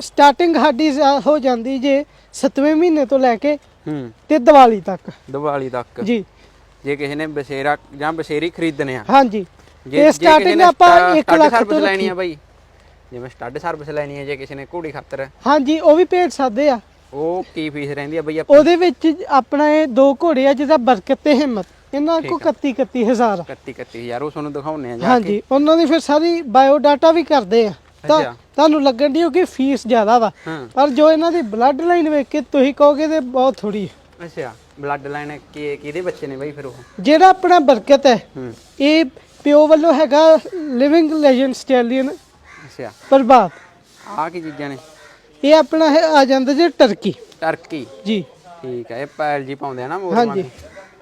ਸਟਾਰਟਿੰਗ ਸਾਡੀ ਹੋ ਜਾਂਦੀ ਜੇ 7ਵੇਂ ਮਹੀਨੇ ਤੋਂ ਲੈ ਕੇ ਹੂੰ। ਤੇ ਦੀਵਾਲੀ ਤੱਕ। ਦੀਵਾਲੀ ਤੱਕ। ਜੀ। ਜੇ ਕਿਸੇ ਨੇ ਬਸੇਰਾ ਜਾਂ ਬਸੇਰੀ ਖਰੀਦਣੇ ਆ। ਹਾਂਜੀ। ਜੇ ਨੇ ਆਪਾਂ ਸਟਾ- ਇੱਕ ਸਟੱਡ ਲੱਖ ਸਰਵਿਸ ਤੋਂ ਲੈਣੀ। ਆ ਬਈ। ਜਿਵੇਂ ਸਟੱਡ ਸਰਵਿਸ ਲੈਣੀ ਹੈ ਜੇ ਕਿਸੇ ਨੇ ਘੋੜੀ ਖਾਤਰ। ਹਾਂਜੀ ਉਹ ਵੀ ਭੇਜ ਸਕਦੇ ਆ। ਉਹ ਕੀ ਫੀਸ ਰਹਿੰਦੀ ਆ ਬਈ ਉਹਦੇ ਵਿੱਚ ਆਪਣਾ ਇਹ ਦੋ ਘੋੜੇ ਆ ਜਿਹਦਾ ਬਰਕਤ ਤੇ ਹਿੰਮਤ। ਇਹਨਾਂ ਕੋ 31 31 ਹਜ਼ਾਰ। 31 31000 ਉਹ ਤੁਹਾਨੂੰ ਦਿਖਾਉਣੇ ਆ ਜਾ ਕੇ। ਹਾਂਜੀ ਉਹਨਾਂ ਦੀ ਫਿਰ ਸਾਰੀ ਬਾਇਓ ਡਾਟਾ ਵੀ ਕਰਦੇ ਆ। ਤਾਂ। ਤੁਹਾਨੂੰ ਲੱਗਣ ਦੀ ਕਿ ਫੀਸ ਜ਼ਿਆਦਾ ਵਾ। ਪਰ ਜੋ ਇਹਨਾਂ ਦੀ ਬਲੱਡ ਲਾਈਨ ਵੇਖ ਕੇ ਤੁਸੀਂ ਕਹੋਗੇ ਤੇ ਬਹੁਤ ਥੋੜੀ ਅੱਛਾ ਬਲੱਡ ਲਾਈਨ ਕੀ ਕਿਹਦੇ ਬੱਚੇ ਨੇ ਬਈ ਫਿਰ ਉਹ? ਜਿਹੜਾ ਆਪਣਾ ਬਰਕਤ ਹੈ ਹੂੰ। ਇਹ ਪਿਓ ਵੱਲੋਂ ਹੈਗਾ ਲਿਵਿੰਗ ਲੈਜੈਂਡ ਸਟੈਲੀਅਨ ਅੱਛਾ। ਪ੍ਰਭਾਤ। ਆ ਕੀ ਚੀਜ਼ਾਂ ਨੇ? ਇਹ ਆਪਣਾ ਹੈ ਆ ਜਾਂਦਾ ਜੀ ਟਰਕੀ। ਟਰਕੀ? ਜੀ। ਠੀਕ ਹੈ ਇਹ ਪੈਲ ਜੀ ਪਾਉਂਦੇ ਆ ਨਾ ਮੋਰ ਹਾਂਜੀ।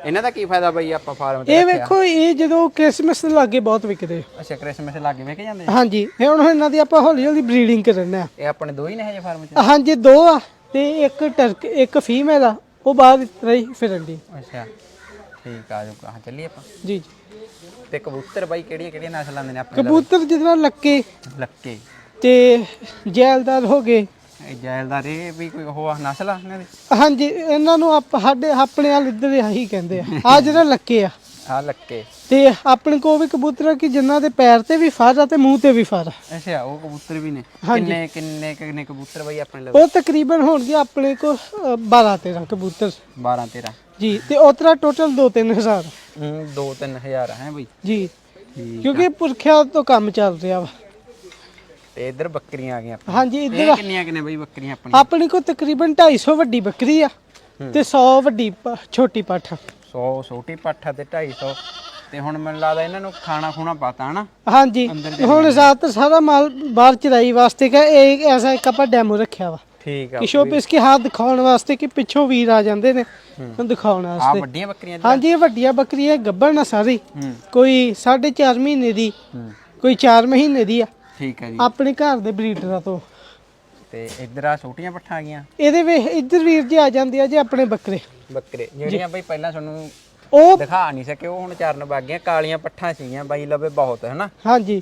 ਇਹਨਾਂ ਦਾ ਕੀ ਫਾਇਦਾ ਬਈ ਆਪਾਂ ਫਾਰਮ ਤੇ ਇਹ ਰੱਖਿਆ? ਵੇਖੋ ਇਹ ਜਦੋਂ ਕ੍ਰਿਸਮਸ ਦੇ ਲਾਗੇ ਬਹੁਤ ਵਿਕਦੇ। ਅੱਛਾ ਕ੍ਰਿਸਮਸ ਲਾਗੇ ਵੇਖ ਜਾਂਦੇ ਆ? ਹਾਂਜੀ ਇਹ ਹੁਣ ਇਹਨਾਂ ਦੀ ਆਪਾਂ ਹੌਲੀ ਹੌਲੀ ਬਰੀਡਿੰਗ ਕਰਨਾ ਹੈ ਇਹ ਆਪਣੇ ਦੋ ਹੀ ਨੇ ਹਜੇ ਫਾਰਮ 'ਚ? ਹਾਂਜੀ ਦੋ ਆ ਤੇ ਇੱਕ ਟਰਕ ਇੱਕ ਫੀਮੇਲ ਆ ਉਹ ਬਾਹਰ ਇਸ ਤਰ੍ਹਾਂ ਹੀ ਫਿਰਨ ਦੀ ਅੱਛਾ ਠੀਕ ਆ ਜਾਓ ਕਹਾਂ ਚੱਲੀਏ ਆਪਾਂ। ਜੀ। ਤੇ ਕਬੂਤਰ ਬਾਈ ਕਿਹੜੀਆਂ ਕਿਹੜੀਆਂ ਨਸਲਾਂ ਦੇ ਨੇ ਆਪਣੇ? ਕਬੂਤਰ ਜਿਤਨਾ ਲੱਕੇ। ਲੱਕੇ। ਤੇ ਜੈਲਦਾਰ ਹੋ ਗਏ। ਇਹ ਜੈਲਦਾਰ ਇਹ ਵੀ ਕੋਈ ਉਹ ਆ ਨਸਲ ਆ ਇਹਨਾਂ ਦੀ? ਹਾਂਜੀ ਇਹਨਾਂ ਨੂੰ ਆਪ ਸਾਡੇ ਆਪਣੇ ਵਾਲ ਇੱਧਰ ਆਹੀ ਕਹਿੰਦੇ ਆ। ਆ ਜਿਹੜਾ ਲੱਕੇ ਆ। ਆ ਲੱਕੇ। ਤੇ ਆਪਣੇ ਕੋਲ ਵੀ ਕਬੂਤਰ ਆ ਕਿ ਜਿਨ੍ਹਾਂ ਦੇ ਪੈਰ ਤੇ ਵੀ ਫਰ ਆ ਤੇ ਮੂੰਹ ਤੇ ਵੀ ਫਰ ਆ। ਅੱਛਾ ਉਹ ਕਬੂਤਰ ਵੀ ਨੇ। ਹਾਂਜੀ। ਕਿੰਨੇ ਕਿੰਨੇ ਕਿੰਨੇ ਕਬੂਤਰ ਬਈ ਆਪਣੇ ਲਵੇ ਉਹ ਤਕਰੀਬਨ ਹੋਣਗੇ ਆਪਣੇ ਕੋਲ 12 13 ਕਬੂਤਰ। 12 13 ਜੀ ਤੇ ਉਤਰਾ ਟੋਟਲ 2 ਹਜ਼ਾਰ। ਹੂੰ 2 3000 ਹੈ ਬਈ? ਜੀ। ਕਿਉਂਕਿ ਪੁਰਖਿਆ ਤੋਂ ਕੰਮ ਚੱਲ ਰਿਹਾ ਵਾ। ਤੇ ਇੱਧਰ ਬੱਕਰੀਆਂ ਆ ਗਈਆਂ ਆਪਣੇ ਹਾਂਜੀ ਇੱਧਰ ਇਹ ਕਿੰਨੀਆਂ ਕਿੰਨੇ ਬਈ ਬੱਕਰੀਆਂ ਆਪਣੀਆਂ? ਆਪਣੇ ਕੋਲ ਤਕਰੀਬਨ 250 ਵੱਡੀ ਬੱਕਰੀ ਆ ਤੇ 100 ਵੱਡੀ ਪ- ਛੋਟੀ ਪੱਠ। ਆ 100 ਛੋਟੀ ਪੱਠਾ ਤੇ 250 ਤੇ ਹੁਣ ਮੈਨੂੰ ਲੱਗਦਾ ਇਹਨਾਂ ਨੂੰ ਖਾਣਾ ਖੂਣਾ ਪਾਤਾ ਹਨਾ? ਹਾਂਜੀ ਹੁਣ ਜ਼ਿਆਦਾਤਰ ਸਾਰਾ ਮਾਲ ਬਾਹਰ ਚਰਾਈ ਵਾਸਤੇ ਕਾ ਇਹ ਐਸਾ ਇੱਕ ਆਪਾਂ ਡੈਮੋ ਰੱਖਿਆ ਵਾ। ਠੀਕ ਆ ਕਿ ਸ਼ੋਪੀਸ ਕੇ ਹੱਥ ਦਿਖਾਉਣ ਵਾਸਤੇ ਕਿ ਪਿੱਛੋਂ ਵੀਰ ਆ ਜਾਂਦੇ ਨੇ ਉਹਨੂੰ ਦਿਖਾਉਣ ਆ ਵਾਸਤੇ। ਵੱਡੀਆਂ ਬੱਕਰੀਆਂ ਇੱਧਰ? ਹਾਂਜੀ ਇਹ ਵੱਡੀਆਂ ਬੱਕਰੀਆਂ ਗੱਭਣ ਆ ਸਾਰੀ। ਹੂੰ। ਕੋਈ 4.5 ਮਹੀਨੇ ਦੀ ਕੋਈ 4 ਮਹੀਨੇ ਦੀ ਆ। ਠੀਕ ਹੈ ਜੀ। ਆਪਣੇ ਘਰ ਦੇ ਬਰੀਡਰਾਂ ਤੋਂ। ਤੇ ਇੱਧਰ ਆ ਛੋਟੀਆਂ ਪੱਠਾਂ ਆ ਗਈਆਂ? ਇਹਦੇ ਵਿੱਚ ਇੱਧਰ ਵੀਰ ਜੀ ਆ ਜਾਂਦੇ ਆ ਜੀ ਆਪਣੇ ਬੱਕਰੇ। ਬੱਕਰੇ ਜਿਹੜੀਆਂ ਬਈ ਪਹਿਲਾਂ ਤੁਹਾਨੂੰ ਉਹ ਦਿਖਾ ਨਹੀਂ ਸਕੇ ਉਹ ਹੁਣ ਚਰਨ ਵਗ ਗਈਆਂ ਕਾਲੀਆਂ ਪੱਠਾਂ ਸੀਗੀਆਂ ਬਾਈ ਲਵੇ ਬਹੁਤ ਹਨਾ ਹਾਂਜੀ।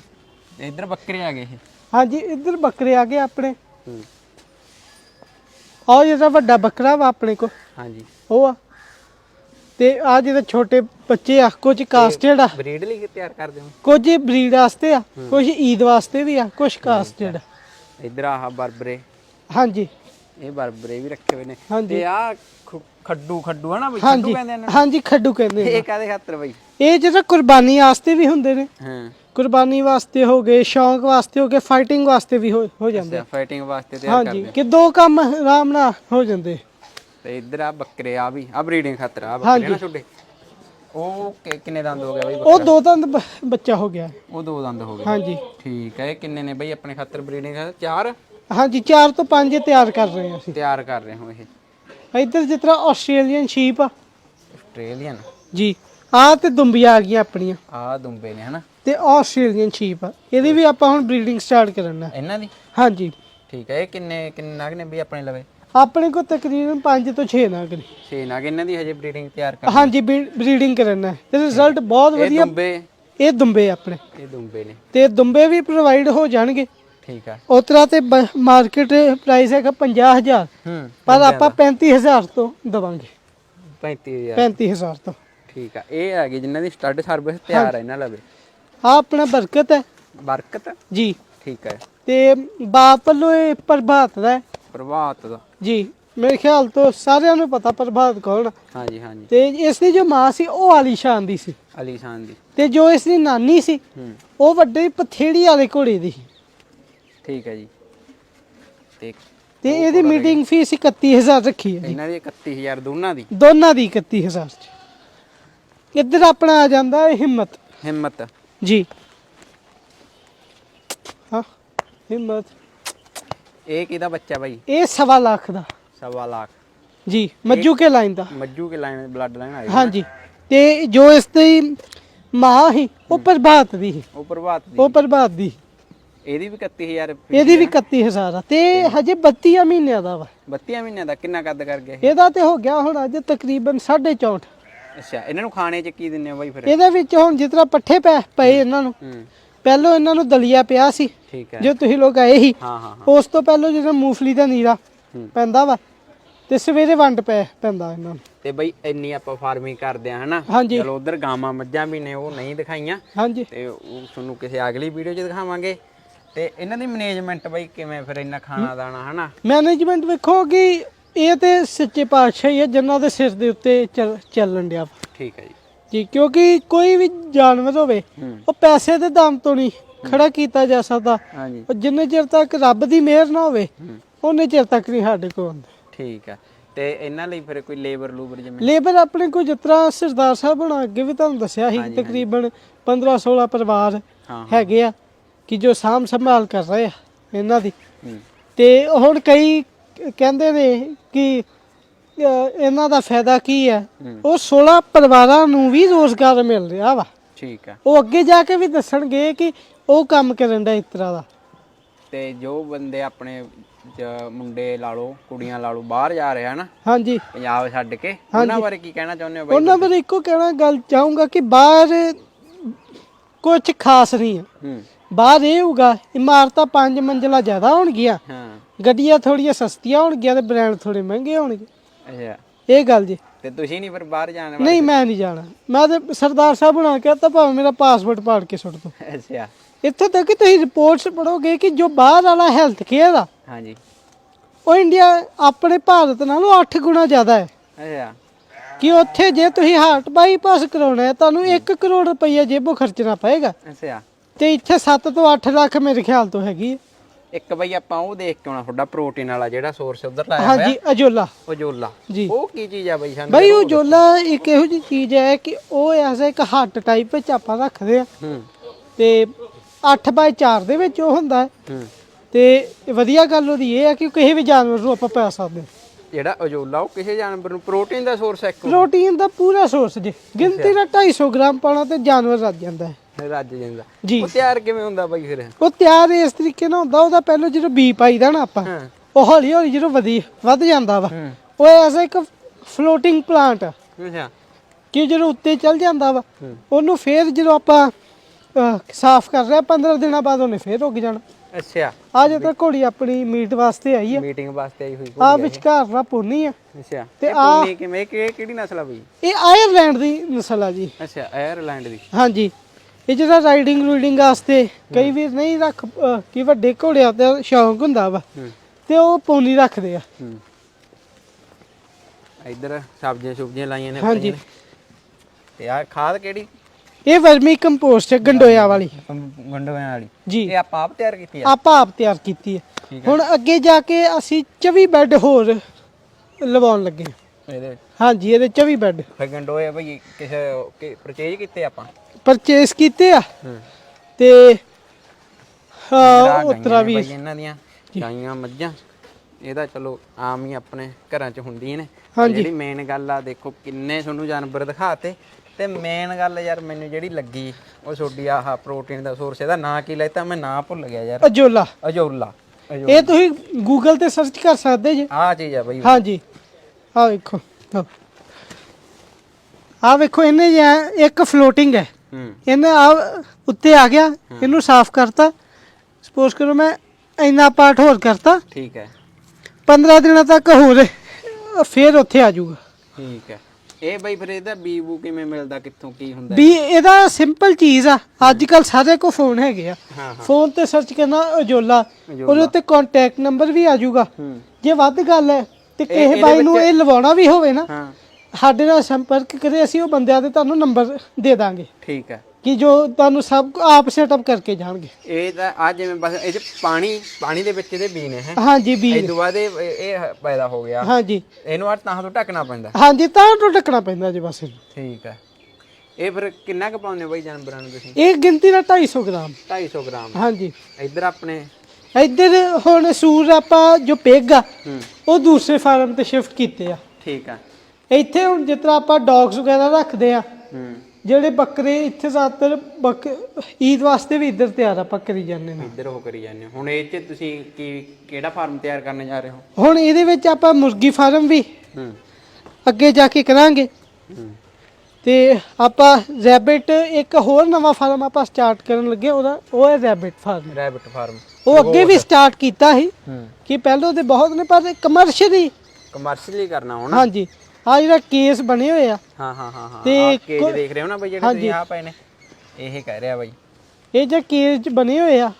ਤੇ ਇੱਧਰ ਬੱਕਰੇ ਆ ਗਏ ਇਹ। ਹਾਂਜੀ ਇੱਧਰ ਬੱਕਰੇ ਆ ਗਏ ਆਪਣੇ। ਹੂੰ। ਆਹ ਜਿਹੜਾ ਵੱਡਾ ਬੱਕਰਾ ਵਾ ਆਪਣੇ ਕੋਲ ਹਾਂਜੀ। ਉਹ ਆ। ਤੇ ਆ ਜਿਹੜੇ ਛੋਟੇ ਬੱਚੇ ਆ ਕੁਝ ਕਾਸਟਡ ਆ। ਬਰੀਡ ਲਈ ਤਿਆਰ ਕਰਦੇ ਹੋ? ਕੁਝ ਬਰੀਡ ਵਾਸਤੇ ਆ ਕੁਝ ਈਦ ਵਾਸਤੇ ਵੀ ਆ ਕੁਝ ਕਾਸਟਡ ਇੱਧਰ ਆਹ ਬਰਬਰੇ। ਹਾਂਜੀ। ਇਹ ਬਰਬਰੇ ਵੀ ਰੱਖੇ ਹੋਏ ਨੇ। ਹਾਂਜੀ। ਤੇ ਆ ਖੱਡੂ ਖੱਡੂ ਹਨਾ ਬਈ? ਖੱਡੂ ਹਾਂਜੀ। ਕਹਿੰਦੇ ਇਹਨਾਂ ਹਾਂਜੀ ਖੱਡੂ ਕਹਿੰਦੇ ਨੂੰ। ਨੇ ਇਹ ਕਾਦੇ ਖਾਤਰ ਬਈ? ਇਹ ਜਿਹੜਾ ਕੁਰਬਾਨੀ ਵਾਸਤੇ ਵੀ ਹੁੰਦੇ ਨੇ। ਹਾਂ। ਕੁਰਬਾਨੀ ਵਾਸਤੇ ਹੋ ਗਏ ਸ਼ੌਂਕ ਵਾਸਤੇ ਹੋ ਗਏ ਫਾਈਟਿੰਗ ਵਾਸਤੇ ਵੀ ਹੋ ਜਾਂਦੇ ਅੱਛਾ ਫਾਈਟਿੰਗ ਵਾਸਤੇ ਤਿਆਰ ਹਾਂਜੀ। ਕਰਦੇ ਕਿ ਦੋ ਕੰਮ ਆਰਾਮ ਨਾਲ ਹੋ ਜਾਂਦੇ। ਤੇ ਇੱਧਰ ਆ ਬੱਕਰੇ ਆ ਵੀ ਆ ਬਰੀਡਿੰਗ ਖਾਤਰ ਆ। ਬੱਕਰੇ ਨਾ ਛੋਟੇ। ਉਹ ਕਿ- ਕਿੰਨੇ ਦੰਦ ਹੋ ਗਿਆ ਬਈ ਉਹ ਦੋ ਦੰਦ ਬ- ਬੱਚਾ ਹੋ ਗਿਆ। ਉਹ ਦੋ ਦੰਦ ਹੋ ਗਏ। ਹਾਂਜੀ। ਠੀਕ ਹੈ ਇਹ ਕਿੰਨੇ ਨੇ ਬਈ ਆਪਣੇ ਖਾਤਰ ਬਰੀਡਿੰਗ ਖਾਤਰ? ਚਾਰ? ਹਾਂਜੀ 4 ਤੋਂ 5 ਤਿਆਰ ਕਰ ਰਹੇ ਹਾਂ ਅਸੀਂ। ਤਿਆਰ ਕਰ ਰਹੇ ਹੋ ਇਹ। ਇੱਧਰ ਜਿਸ ਤਰ੍ਹਾਂ ਆਸਟ੍ਰੇਲੀਅਨ ਸ਼ੀਪ ਆ। ਆਸਟ੍ਰੇਲੀਅਨ? ਜੀ। ਆ ਤੇ ਦੁੰਬੀਆਂ ਆ ਗਈਆਂ ਆਪਣੀਆਂ। ਆ ਦੁੰਬੇ ਨੇ ਹਨਾ? ਤੇ ਆਸਟ੍ਰੇਲੀਅਨ ਸ਼ੀਪ ਆ। ਇਹਦੀ ਵੀ ਆਪਾਂ ਹੁਣ ਬਰੀਡਿੰਗ ਸਟਾਰਟ ਕਰਨਾ। ਇਹਨਾਂ ਦੀ? ਹਾਂਜੀ। ਠੀਕ ਹੈ ਇਹ ਕਿੰਨੇ ਕਿੰਨੇ ਨਗ ਨੇ ਬਈ ਆਪਣੇ ਲਵੇ? ਆਪਣੇ ਕੋਲ ਤਕਰੀਬਨ 5 ਤੋਂ 6 ਨਾਗ ਨੇ। ਛੇ ਨਗ ਇਹਨਾਂ ਦੀ ਹਜੇ ਬਰੀਡਿੰਗ ਤਿਆਰ ਕਰ ਹਾਂਜੀ ਬਰੀਡਿੰਗ ਕਰਨਾ ਹੈ। ਤੇ ਰਿਜ਼ਲਟ ਬਹੁਤ ਇਹ ਵਧੀਆ ਦੁੰਬੇ। ਇਹ ਦੁੰਬੇ ਆਪਣੇ। ਇਹ ਦੁੰਬੇ ਨੇ। ਤੇ ਦੁੰਬੇ ਵੀ ਪ੍ਰੋਵਾਈਡ ਹੋ ਜਾਣਗੇ। ਠੀਕ ਆ। ਉਤਰਾ ਤੇ ਮਾਰਕੀਟ ਪ੍ਰਾਈਸ ਹੈਗਾ 50000 ਹੂੰ ਪਰ ਆਪਾਂ 35000 ਤੋਂ ਦਵਾਂਗੇ। 35000 35000 ਤੋਂ। ਠੀਕ ਆ। ਇਹ ਹੈਗੀ ਜਿਨ੍ਹਾਂ ਦੀ ਸਟੱਡ ਸਰਵਿਸ ਤਿਆਰ ਹੈ ਇਹਨਾਂ ਲਵੇ। ਆ ਆਪਣਾ ਬਰਕਤ ਹੈ। ਬਰਕਤ? ਜੀ। ਠੀਕ ਹੈ ਤੇ ਬਾਪ ਵੱਲੋਂ ਇਹ ਪ੍ਰਭਾਤ ਦਾ ਹੈ। ਪ੍ਰਭਾਤ ਦਾ। ਜੀ ਮੇਰੇ ਖਿਆਲ ਤੋਂ ਸਾਰਿਆਂ ਨੂੰ ਪਤਾ ਪ੍ਰਭਾਤ ਕੌਣ ਆ। ਹਾਂਜੀ ਹਾਂਜੀ। ਤੇ ਇਸ ਦੀ ਜੋ ਮਾਂ ਸੀ ਉਹ ਆਲੀਸ਼ਾਨ ਦੀ ਸੀ। ਅਲੀ ਸ਼ਾਨ ਦੀ। ਤੇ ਜੋ ਇਸ ਦੀ ਨਾਨੀ ਸੀ ਹੂੰ। ਉਹ ਵੱਡੇ ਪਥੇੜੀ ਵਾਲੇ ਘੋੜੇ ਦੀ ਸੀ। ਠੀਕ ਹੈ ਜੀ। ਤੇ ਤੇ ਇਹਦੀ ਮੀਟਿੰਗ ਫੀਸ 31000 ਰੱਖੀ ਹੈ ਜੀ। ਇਹਨਾਂ ਦੀ 31000 ਦੋਨਾਂ ਦੀ? ਦੋਨਾਂ ਦੀ 31000 ਚ। ਇੱਧਰ ਆਪਣਾ ਆ ਜਾਂਦਾ ਹੈ ਹਿੰਮਤ। ਹਿੰਮਤ। ਜੀ। ਹਾਂ ਹਿੰਮਤ। ਇਹ ਕਿਹਦਾ ਬੱਚਾ ਬਾਈ? ਇਹ ਸਵਾ ਲੱਖ ਦਾ। ਸਵਾ ਲੱਖ। ਜੀ ਮੱਜੂ ਕੇ ਲਾਈਨ ਦਾ। ਮੱਜੂ ਕੇ ਲਾਈਨ ਬਲੱਡ ਲਾਈਨ ਆਈ ਹਾਂਜੀ। ਤੇ ਜੋ ਇਸ ਦੀ ਮਾਂ ਸੀ ਉਹ ਪ੍ਰਭਾਤ ਦੀ ਸੀ। ਉਹ ਪ੍ਰਭਾਤ ਦੀ। ਉਹ ਪ੍ਰਭਾਤ ਦੀ। ਇਹਦੀ ਵੀ 31000 ਇਹਦੀ ਵੀ 31000 ਆ। ਤੇ ਹਜੇ 32 ਮਹੀਨਿਆਂ ਦਾ ਵਾ। 32 ਮਹੀਨਿਆਂ ਦਾ ਕਿੰਨਾ ਕੱਦ ਕਰ ਗਿਆ ਇਹ? ਇਹਦਾ ਤੇ ਹੋ ਗਿਆ ਹੁਣ ਅੱਜ ਤਕਰੀਬਨ 64 ਅੱਛਾ ਇਹਨਾਂ ਨੂੰ ਖਾਣੇ ਚ ਕੀ ਦਿੰਨੇ ਆ ਬਾਈ ਫਿਰ? ਇਹਦੇ ਵਿੱਚ ਹੁਣ ਜਿਸ ਤਰ੍ਹਾਂ ਪੱਠੇ ਪਏ ਇਹਨਾਂ ਨੂੰ। ਹੂੰ। ਪਹਿਲੋਂ ਇਹਨਾਂ ਨੂੰ ਦਲੀਆ ਪਿਆ ਸੀ ਠੀਕ ਹੈ। ਜੋ ਤੁਸੀਂ ਲੋਕ ਆਏ ਸੀ। ਹਾਂ ਹਾਂ ਹਾਂ। ਉਸ ਤੋਂ ਪਹਿਲਾਂ ਜਿਹੜਾ ਮੂੰਗਫਲੀ ਦਾ ਨੀਰਾ। ਪੈਂਦਾ ਵਾ ਤੇ ਸਵੇਰੇ ਵੰਡ ਪੈ ਪੈਂਦਾ ਇਹਨਾਂ ਨੂੰ। ਤੇ ਬਈ ਇੰਨੀ ਆਪਾਂ ਫਾਰਮਿੰਗ ਕਰਦੇ ਆ ਹਨਾ? ਚਲੋ ਉਧਰ ਗਾਵਾਂ ਮੱਝਾਂ ਵੀ ਨੇ ਉਹ ਨਹੀਂ ਦਿਖਾਈਆਂ। ਹਾਂਜੀ। ਤੇ ਉਹ ਤੁਹਾਨੂੰ ਕਿਸੇ ਅਗਲੀ ਵੀਡੀਓ 'ਚ ਦਿਖਾਵਾਂਗੇ। ਤੇ ਇਹਨਾਂ ਦੀ ਮੈਨੇਜਮੈਂਟ ਬਈ ਕਿਵੇਂ ਫਿਰ ਇੰਨਾ ਖਾਣਾ ਦਾਣਾ ਹਨਾ? ਮੈਨੇਜਮੈਂਟ ਵੇਖੋ ਕਿ ਇਹ ਤੇ ਸੱਚੇ ਪਾਤਸ਼ਾਹ ਹੀ ਹੈ ਜਿਨ੍ਹਾਂ ਦੇ ਸਿਰ ਦੇ ਉੱਤੇ ਚੱਲ- ਚੱਲਣ ਡਿਆ। ਠੀਕ ਹੈ ਜੀ। ਜੀ ਕਿਉਂਕਿ ਕੋਈ ਵੀ ਜਾਨਵਰ ਹੋਵੇ ਹੂੰ। ਉਹ ਪੈਸੇ ਦੇ ਦਮ ਤੋਂ ਨਹੀਂ ਖੜਾ ਕੀਤਾ ਜਾ ਸਕਦਾ। ਹਾਂਜੀ। ਉਹ ਜਿੰਨੇ ਚਿਰ ਤੱਕ ਰੱਬ ਦੀ ਮਿਹਰ ਨਾ ਹੋਵੇ ਹੂੰ। ਉਹਨੇ ਚਿਰ ਤੱਕ ਨਹੀਂ ਸਾਡੇ ਕੋਲ ਆਉਂਦਾ। ਠੀਕ ਹੈ ਤੇ ਇਹਨਾਂ ਲਈ ਫਿਰ ਕੋਈ ਲੇਬਰ ਲੂਬਰ ਜਿਵੇਂ? ਲੇਬਰ ਆਪਣੇ ਕੋਲ ਜਿਸ ਤਰ੍ਹਾਂ ਸਰਦਾਰ ਸਾਹਿਬ ਹੁਣ ਅੱਗੇ ਵੀ ਤੁਹਾਨੂੰ ਦੱਸਿਆ ਸੀ ਤਕਰੀਬਨ 15 16 ਪਰਿਵਾਰ ਹਾਂ। ਹੈਗੇ ਆ ਕਿ ਜੋ ਸਾਂਭ ਸੰਭਾਲ ਕਰ ਰਹੇ ਆ ਇਹਨਾਂ ਦੀ। ਹੂੰ। ਤੇ ਹੁਣ ਕਈ ਕਹਿੰਦੇ ਨੇ ਕਿ ਇਹਨਾਂ ਦਾ ਫਾਇਦਾ ਕੀ ਹੈ। ਉਹ 16 ਪਰਿਵਾਰਾਂ ਨੂੰ ਵੀ ਰੋਜ਼ਗਾਰ ਮਿਲ ਰਿਹਾ ਵਾ। ਠੀਕ ਹੈ ਉਹ ਅੱਗੇ ਜਾ ਕੇ ਵੀ ਦੱਸਣਗੇ ਕਿ ਉਹ ਕੰਮ ਕਰਨ ਦਾ ਇਸ ਤਰ੍ਹਾਂ ਦਾ। ਤੇ ਜੋ ਬੰਦੇ ਆਪਣੇ ਜ- ਮੁੰਡੇ ਲਾ ਲਓ ਕੁੜੀਆਂ ਲਾ ਲਓ ਬਾਹਰ ਜਾ ਰਹੇ ਹਨ ਹਾਂਜੀ। ਪੰਜਾਬ ਛੱਡ ਕੇ ਉਹਨਾਂ ਬਾਰੇ ਕੀ ਕਹਿਣਾ ਚਾਹੁੰਦੇ ਹੋ ਬਾਈ ਉਹਨਾਂ ਬਾਰੇ ਇੱਕੋ ਕਹਿਣਾ ਗੱਲ ਚਾਹੂੰਗਾ ਕਿ ਬਾਹਰ ਕੁਝ ਖਾਸ ਨਹੀਂ ਹੈ ਹੂੰ। ਬਾਹਰ ਇਹ ਹੋਊਗਾ ਇਮਾਰਤਾਂ ਪੰਜ ਮੰਜ਼ਲਾ ਜ਼ਿਆਦਾ ਹੋਣਗੀਆਂ। ਹਾਂ। ਗੱਡੀਆਂ ਥੋੜੀਆਂ ਸਸਤੀਆਂ ਹੋਣਗੀਆਂ ਤੇ ਬ੍ਰਾਂਡ ਥੋੜੇ ਮਹਿੰਗੇ ਹੋਣਗੇ। ਅੱਛਾ। ਇਹ ਗੱਲ ਜੀ। ਤੇ ਤੁਸੀਂ ਨਹੀਂ ਫਿਰ ਬਾਹਰ ਜਾਣ ਨਹੀਂ ਮੈਂ ਨਹੀਂ ਜਾਣਾ। ਮੈਂ ਤੇ ਸਰਦਾਰ ਸਾਹਿਬ ਬਣਾ ਕੇ ਤਾਂ ਭਾਵੇਂ ਮੇਰਾ ਪਾਸਪੋਰਟ ਪਾੜ ਕੇ ਸੁੱਟ ਦੋ। ਅੱਛਾ। ਇੱਥੇ ਤੱਕ ਕਿ ਤੁਸੀਂ ਰਿਪੋਰਟਸ ਪੜੋਗੇ ਕਿ ਜੋ ਬਾਹਰ ਵਾਲਾ ਹੈਲਥ ਕੇਅਰ ਆ ਹਾਂਜੀ। ਉਹ ਇੰਡੀਆ ਆਪਣੇ ਭਾਰਤ ਨਾਲੋਂ 8 ਗੁਣਾ ਜ਼ਿਆਦਾ ਹੈ। ਅੱਛਾ। ਕਿ ਉੱਥੇ ਜੇ ਤੁਸੀਂ ਹਾਰਟ ਬਾਈਪਾਸ ਕਰਾਉਣਾ ਹੈ ਤੁਹਾਨੂੰ 1 ਕਰੋੜ ਰੁਪਈਆ ਜੇਬੋਂ ਖਰਚਣਾ ਪਏਗਾ। ਅੱਛਾ। ਤੇ ਇੱਥੇ 7 ਤੋਂ 8 ਲੱਖ ਮੇਰੇ ਖਿਆਲ ਤੋਂ ਹੈਗੀ ਹੈ। ਇੱਕ ਬਈ ਆਪਾਂ ਉਹ ਦੇਖ ਕੇ ਆਉਣਾ ਤੁਹਾਡਾ ਪ੍ਰੋਟੀਨ ਵਾਲਾ ਜਿਹੜਾ ਸੋਰਸ ਉਧਰ ਲਾਇਆ ਹੋਇਆ। ਹਾਂਜੀ ਅਜੋਲਾ। ਉਹ ਜੋਲਾ ਜੀ। ਉਹ ਕੀ ਚੀਜ਼ ਆ ਬਈ ਸਾਨੂੰ? ਬਈ ਉਹ ਜੋਲਾ ਇੱਕ ਇਹੋ ਜਿਹੀ ਚੀਜ਼ ਹੈ ਕਿ ਉਹ ਐਸਾ ਇੱਕ ਹੱਟ ਟਾਈਪ ਵਿੱਚ ਆਪਾਂ ਰੱਖਦੇ ਆ। ਤੇ 8 ਬਾਈ 4 ਦੇ ਵਿੱਚ ਉਹ ਹੁੰਦਾ ਹੈ। ਤੇ ਵਧੀਆ ਗੱਲ ਉਹਦੀ ਇਹ ਹੈ ਕਿ ਕਿਸੇ ਵੀ ਜਾਨਵਰ ਨੂੰ ਆਪਾਂ ਪਾ ਸਕਦੇ ਹਾਂ। ਜਿਹੜਾ ਅਜੋਲਾ ਉਹ ਕਿਸੇ ਜਾਨਵਰ ਨੂੰ? ਪ੍ਰੋਟੀਨ ਦਾ ਸੋਰਸ ਹੈ ਪ੍ਰੋਟੀਨ ਦਾ ਪੂਰਾ ਸੋਰਸ ਜੀ। ਗਿਣਤੀ ਦਾ 250 ਗ੍ਰਾਮ ਪਾਣਾ ਤੇ ਜਾਨਵਰ ਰੱਜ ਜਾਂਦਾ ਹੈ। ਰੱਜ ਜਾਂਦਾ। ਜੀ। ਉਹ ਤਿਆਰ ਕਿਵੇਂ ਹੁੰਦਾ ਬਈ ਫਿਰ? ਉਹ ਤਿਆਰ ਇਸ ਤਰੀਕੇ ਨਾਲ ਹੁੰਦਾ ਉਹਦਾ ਪਹਿਲਾਂ ਜਦੋਂ ਬੀ ਪਾਈਦਾ ਨਾ ਆਪਾਂ ਹਾਂ। ਉਹ ਹੌਲੀ ਹੌਲੀ ਜਦੋਂ ਵਧੀ ਵੱਧ ਜਾਂਦਾ ਵਾ। ਹੂੰ। ਉਹ ਐਸਾ ਇੱਕ ਫਲੋਟਿੰਗ ਪਲਾਂਟ ਆ ਅੱਛਾ। ਕਿ ਜਦੋਂ ਉੱਤੇ ਚੱਲ ਜਾਂਦਾ ਵਾ ਹੂੰ। ਉਹਨੂੰ ਫੇਰ ਜਦੋਂ ਆਪਾਂ ਅਹ, ਸਾਫ਼ ਕਰ ਰਿਹਾ 15 ਦਿਨਾਂ ਬਾਅਦ ਉਹਨੇ ਫੇਰ ਉੱਗ ਜਾਣਾ। ਅੱਛਾ। ਅੱਜ ਤੱਕ ਘੋੜੀ ਆਪਣੀ ਮੀਟ ਵਾਸਤੇ ਆਈ ਆ। ਮੀਟਿੰਗ ਵਾਸਤੇ ਆਈ ਹੋਈ ਆ ਵਿਚਕਾਰ ਦਾ ਪੋਨੀ ਆ। ਅੱਛਾ। ਤੇ ਤੇ ਆਹ- ਆ ਕਿਵੇਂ ਕਿ ਕਿਹੜੀ ਨਸਲ ਆ ਬਈ? ਇਹ ਆਇਰਲੈਂਡ ਦੀ ਨਸਲ ਆ ਜੀ। ਅੱਛਾ ਆਇਰਲੈਂਡ ਦੀ। ਹਾਂਜੀ। ਇਹ ਜਿਹੜਾ ਰਾਈਡਿੰਗ ਰੂਡਿੰਗ ਵਾਸਤੇ ਕਈ ਵੀਰ ਨਹੀਂ ਰੱਖ ਅਹ, ਕਿ ਵੱਡੇ ਘੋੜਿਆਂ ਤੇ ਸ਼ੌਂਕ ਹੁੰਦਾ ਵਾ ਤੇ ਉਹ ਪੋਨੀ ਰੱਖਦੇ ਆ। ਹੂੰ। ਇੱਧਰ ਸਬਜ਼ੀਆਂ ਸੁਬਜ਼ੀਆਂ ਲਾਈਆਂ ਨੇ ਹਾਂਜੀ। ਆਪਣੀਆਂ ਨੇ। ਤੇ ਆ ਖਾਦ ਕਿਹੜੀ? ਇਹ ਵਰਮੀ ਕੰਪੋਸਟ ਹੈ ਗੰਡੋਇਆ ਵਾਲੀ। ਗੰਡੋਆਂ ਵਾਲੀ। ਜੀ। ਇਹ ਆਪਾਂ ਆਪ ਤਿਆਰ ਕੀਤੀ ਆ? ਆਪਾਂ ਆਪ ਤਿਆਰ ਕੀਤੀ ਹੈ ਹੁਣ ਅੱਗੇ ਜਾ ਕੇ ਅਸੀਂ 24 ਬੈੱਡ ਹੋਰ ਲਵਾਉਣ ਲੱਗੇ ਹਾਂ। ਇਹਦੇ ਵਿੱਚ ਹਾਂਜੀ ਇਹਦੇ 24 ਬੈੱਡ। ਫਿਰ ਗੰਡੋਏ ਬਈ ਕਿਸੇ ਪਰਚੇਜ ਕੀਤੇ ਆਪਾਂ? ਪਰਚੇਸ ਕੀਤੇ ਆ। ਤੇ ਆਹ ਹਾਂ ਉਤਰਾ ਵੀ ਇਹਨਾਂ ਦੀਆਂ ਗਾਈਆਂ ਮੱਝਾਂ। ਇਹਦਾ ਚਲੋ ਆਮ ਹੀ ਆਪਣੇ ਘਰਾਂ 'ਚ ਹੁੰਦੀਆਂ ਨੇ। ਜਿਹੜੀ ਮੇਨ ਗੱਲ ਆ ਦੇਖੋ ਕਿੰਨੇ ਤੁਹਾਨੂੰ ਜਾਨਵਰ ਦਿਖਾਤੇ। ਤੇ ਮੇਨ ਗੱਲ ਯਾਰ ਮੈਨੂੰ ਜਿਹੜੀ ਲੱਗੀ ਉਹ ਛੋਡੀ ਆਹ ਪ੍ਰੋਟੀਨ ਦਾ ਸੋਰਸ ਇਹਦਾ ਨਾਂ ਕੀ ਲੈਤਾ? ਮੈਂ ਨਾਂ ਭੁੱਲ ਗਿਆ ਯਾਰ। ਅਜੋਲਾ। ਅਜੋਲਾ। ਅਜੋ ਇਹ ਤੁਸੀਂ ਗੂਗਲ ਤੇ ਸਰਚ ਕਰ ਸਕਦੇ ਜੀ। ਆਹ ਚੀਜ਼ ਆ ਬਈ। ਹਾਂਜੀ। ਆ ਵੇਖੋ। ਆ ਵੇਖੋ ਇਹਨੇ ਇੱਕ ਫਲੋਟਿੰਗ ਹੂੰ। ਇਹਨੇ ਆ ਉੱਤੇ ਆ ਗਿਆ ਇਹਨੂੰ ਸਾਫ਼ ਕਰਤਾ। ਸਪੋਜ਼ ਕਰੋ ਮੈਂ ਇੰਨਾ ਪਾਰਟ ਹੋਰ ਕਰਤਾ। ਠੀਕ ਹੈ। 15 ਦਿਨਾਂ ਤੱਕ ਹੋਰ ਫੇਰ ਉੱਥੇ ਆ ਜਾਊਗਾ। ਠੀਕ ਹੈ। ਇਹ ਬਈ ਫਿਰ ਇਹਦਾ ਬੀ ਬੂ ਕਿਵੇਂ ਮਿਲਦਾ ਕਿੱਥੋਂ ਕੀ ਹੁੰਦਾ ਵੀ ਇਹਦਾ ਸਿੰਪਲ ਚੀਜ਼ ਆ। ਅੱਜ ਕੱਲ ਸਾਰੇ ਕੋ ਫੋਨ ਹੈਗੇ ਆ। ਫੋਨ ਤੇ ਸਰਚ ਕਰਨਾ ਅਜੋਲਾ। ਉਹਦੇ ਉੱਤੇ ਕੰਟੈਕਟ ਨੰਬਰ ਵੀ ਆ ਜਾਊਗਾ। ਜੇ ਵੱਧ ਗੱਲ ਹੈ ਤੇ ਕਿਸੇ ਬਾਈ ਨੂੰ ਇਹ ਲਵਾਉਣਾ ਵੀ ਹੋਵੇ ਨਾ। ਹਾਂ। ਸਾਡੇ ਨਾਲ ਸੰਪਰਕ ਕਰੇ ਅਸੀਂ ਉਹ ਬੰਦਿਆਂ ਦੇ ਤੁਹਾਨੂੰ ਨੰਬਰ ਦੇ ਦਾਂਗੇ। ਠੀਕ ਹੈ। ਕਿ ਜੋ ਤੁਹਾਨੂੰ ਸਭ ਕੁ ਆਪ ਸੈਟਅਪ ਕਰਕੇ ਜਾਣਗੇ। ਇਹ ਤਾਂ ਆ ਜਿਵੇਂ ਬਸ ਇਹ 'ਚ ਪਾਣੀ ਪਾਣੀ ਦੇ ਵਿੱਚ ਇਹਦੇ ਬੀ ਨੇ ਹੈ। ਹਾਂਜੀ ਇਹ ਤੋਂ ਬਾਅਦ ਇਹ ਇਹ ਪੈਦਾ ਹੋ ਗਿਆ। ਹਾਂਜੀ। ਇਹਨੂੰ ਆ ਤਾਂ ਤੋਂ ਢੱਕਣਾ ਪੈਂਦਾ। ਹਾਂਜੀ ਤਾਂ ਤੋਂ ਢੱਕਣਾ ਪੈਂਦਾ ਜੀ ਬਸ ਇਹਨੂੰ। ਠੀਕ ਹੈ। ਇਹ ਫਿਰ ਕਿੰਨਾ ਕੁ ਪਾਉਂਦੇ ਹੋ ਬਈ ਜਾਨਵਰਾਂ ਨੂੰ ਤੁਸੀਂ? ਇਹ ਗਿਣਤੀ ਦਾ 250 ਗ੍ਰਾਮ। 250 ਗ੍ਰਾਮ। ਹਾਂਜੀ। ਇੱਧਰ ਆਪਣੇ? ਇੱਧਰ ਹੁਣ ਸੂਰ ਆਪਾਂ ਜੋ ਪਿਗ ਹੂੰ। ਉਹ ਦੂਸਰੇ ਫਾਰਮ ਤੇ ਸ਼ਿਫਟ ਕੀਤੇ ਆ। ਠੀਕ ਆ। ਇੱਥੇ ਹੁਣ ਜਿਸ ਤਰ੍ਹਾਂ ਆਪਾਂ ਡੌਗਸ ਵਗੈਰਾ ਰੱਖਦੇ ਆ ਹੂੰ। ਜਿਹੜੇ ਬੱਕਰੇ ਇੱਥੇ ਜ਼ਿਆਦਾਤਰ ਬੱਕ ਈਦ ਵਾਸਤੇ ਵੀ ਇੱਧਰ ਤਿਆਰ ਆਪਾਂ ਕਰੀ ਜਾਂਦੇ ਨੇ। ਇੱਧਰ ਉਹ ਕਰੀ ਜਾਂਦੇ ਹੋ। ਹੁਣ ਇਹ 'ਚ ਤੁਸੀਂ ਕੀ ਕਿਹੜਾ ਫਾਰਮ ਤਿਆਰ ਕਰਨ ਜਾ ਰਹੇ ਹੋ? ਹੁਣ ਇਹਦੇ ਵਿੱਚ ਆਪਾਂ ਮੁਰਗੀ ਫਾਰਮ ਵੀ ਹੂੰ। ਅੱਗੇ ਜਾ ਕੇ ਕਰਾਂਗੇ। ਹੂੰ। ਤੇ ਆਪਾਂ ਰੈਬਿਟ ਇੱਕ ਹੋਰ ਨਵਾਂ ਫਾਰਮ ਆਪਾਂ ਸਟਾਰਟ ਕਰਨ ਲੱਗੇ ਉਹਦਾ ਉਹ ਹੈ ਰੈਬਿਟ ਫਾਰਮ ਰੈਬਿਟ ਫਾਰਮ ਉਹ ਅੱਗੇ ਵੀ ਸਟਾਰਟ ਕੀਤਾ ਸੀ ਹੂੰ। ਕਿ ਪਹਿਲੋਂ ਤੇ ਬਹੁਤ ਨੇ ਪਰ ਕਮਰਸ਼ੀਅਲੀ ਕਮਰਸ਼ੀਅਲੀ ਕਰਨਾ ਹੁਣ। ਹਾਂਜੀ। ਆ ਜਿਹੜਾ ਕੇਸ ਬਣੇ ਹੋਏ ਆ। ਹਾਂ ਹਾਂ ਹਾਂ ਹਾਂ। ਤੇ ਆਹ ਕੇਜ ਦੇਖ ਰਹੇ ਹੋ ਨਾ ਬਈ ਜਿਹੜੇ ਹਾਂਜੀ। ਤੁਸੀਂ ਆ ਪਏ ਨੇ? ਇਹ ਕਹਿ ਰਿਹਾ ਬਈ। ਇਹ ਜੇ ਕੇਜ ਬਣੇ ਹੋਏ ਆ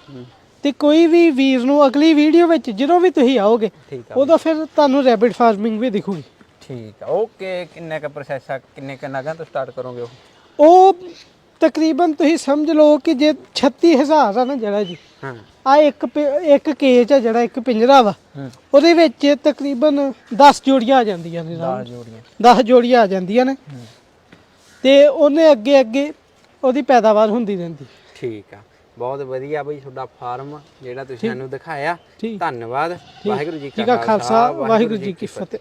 ਤੇ ਕੋਈ ਵੀ ਵੀਰ ਨੂੰ ਅਗਲੀ ਵੀਡੀਓ ਵਿੱਚ ਜਦੋਂ ਵੀ ਤੁਸੀਂ ਆਓਗੇ ਠੀਕ ਆ ਉਦੋਂ ਫਿਰ ਤੁਹਾਨੂੰ ਰੈਬਿਟ ਫਾਰਮਿੰਗ ਵੀ ਦਿਖੂਗੀ। ਠੀਕ ਆ। ਓਕੇ ਕਿੰਨੇ ਕ ਪ੍ਰੋਸੈਸ ਆ ਕਿੰਨੇ ਕ ਨਗਾਂ ਤੋਂ ਸਟਾਰਟ ਕਰੋਗੇ ਉਹ? ਉਹ ਤਕਰੀਬਨ ਤੁਸੀਂ ਸਮਝ ਲਓ ਕਿ ਜੇ 36000 ਆ ਨਾ ਜਿਹੜਾ ਜੀ ਹਾਂ। ਆ ਇੱਕ ਪ- ਇੱਕ ਕੇਜ ਆ ਜਿਹੜਾ ਇੱਕ ਪਿੰਜਰਾ ਵਾ। ਹੂੰ। ਉਹਦੇ ਵਿੱਚ ਤਕਰੀਬਨ 10 ਜੋੜੀਆਂ ਆ ਜਾਂਦੀਆਂ ਨੇ 10 ਜੋੜੀਆਂ। 10 ਜੋੜੀਆਂ ਆ ਜਾਂਦੀਆਂ ਨੇ। ਤੇ ਉਹਨੇ ਅੱਗੇ ਅੱਗੇ ਉਹਦੀ ਪੈਦਾਵਾਰ ਹੁੰਦੀ ਰਹਿੰਦੀ। ਠੀਕ ਆ। ਬਹੁਤ ਵਧੀਆ ਬਈ ਤੁਹਾਡਾ ਫਾਰਮ ਜਿਹੜਾ ਤੁਸੀਂ ਸਾਨੂੰ ਦਿਖਾਇਆ। ਠੀਕ। ਧੰਨਵਾਦ। ਵਾਹਿਗੁਰੂ ਜੀ ਆ। ਖਾਲਸਾ ਵਾਹਿਗੁਰੂ ਜੀ ਕੀ ਫਤਿਹ।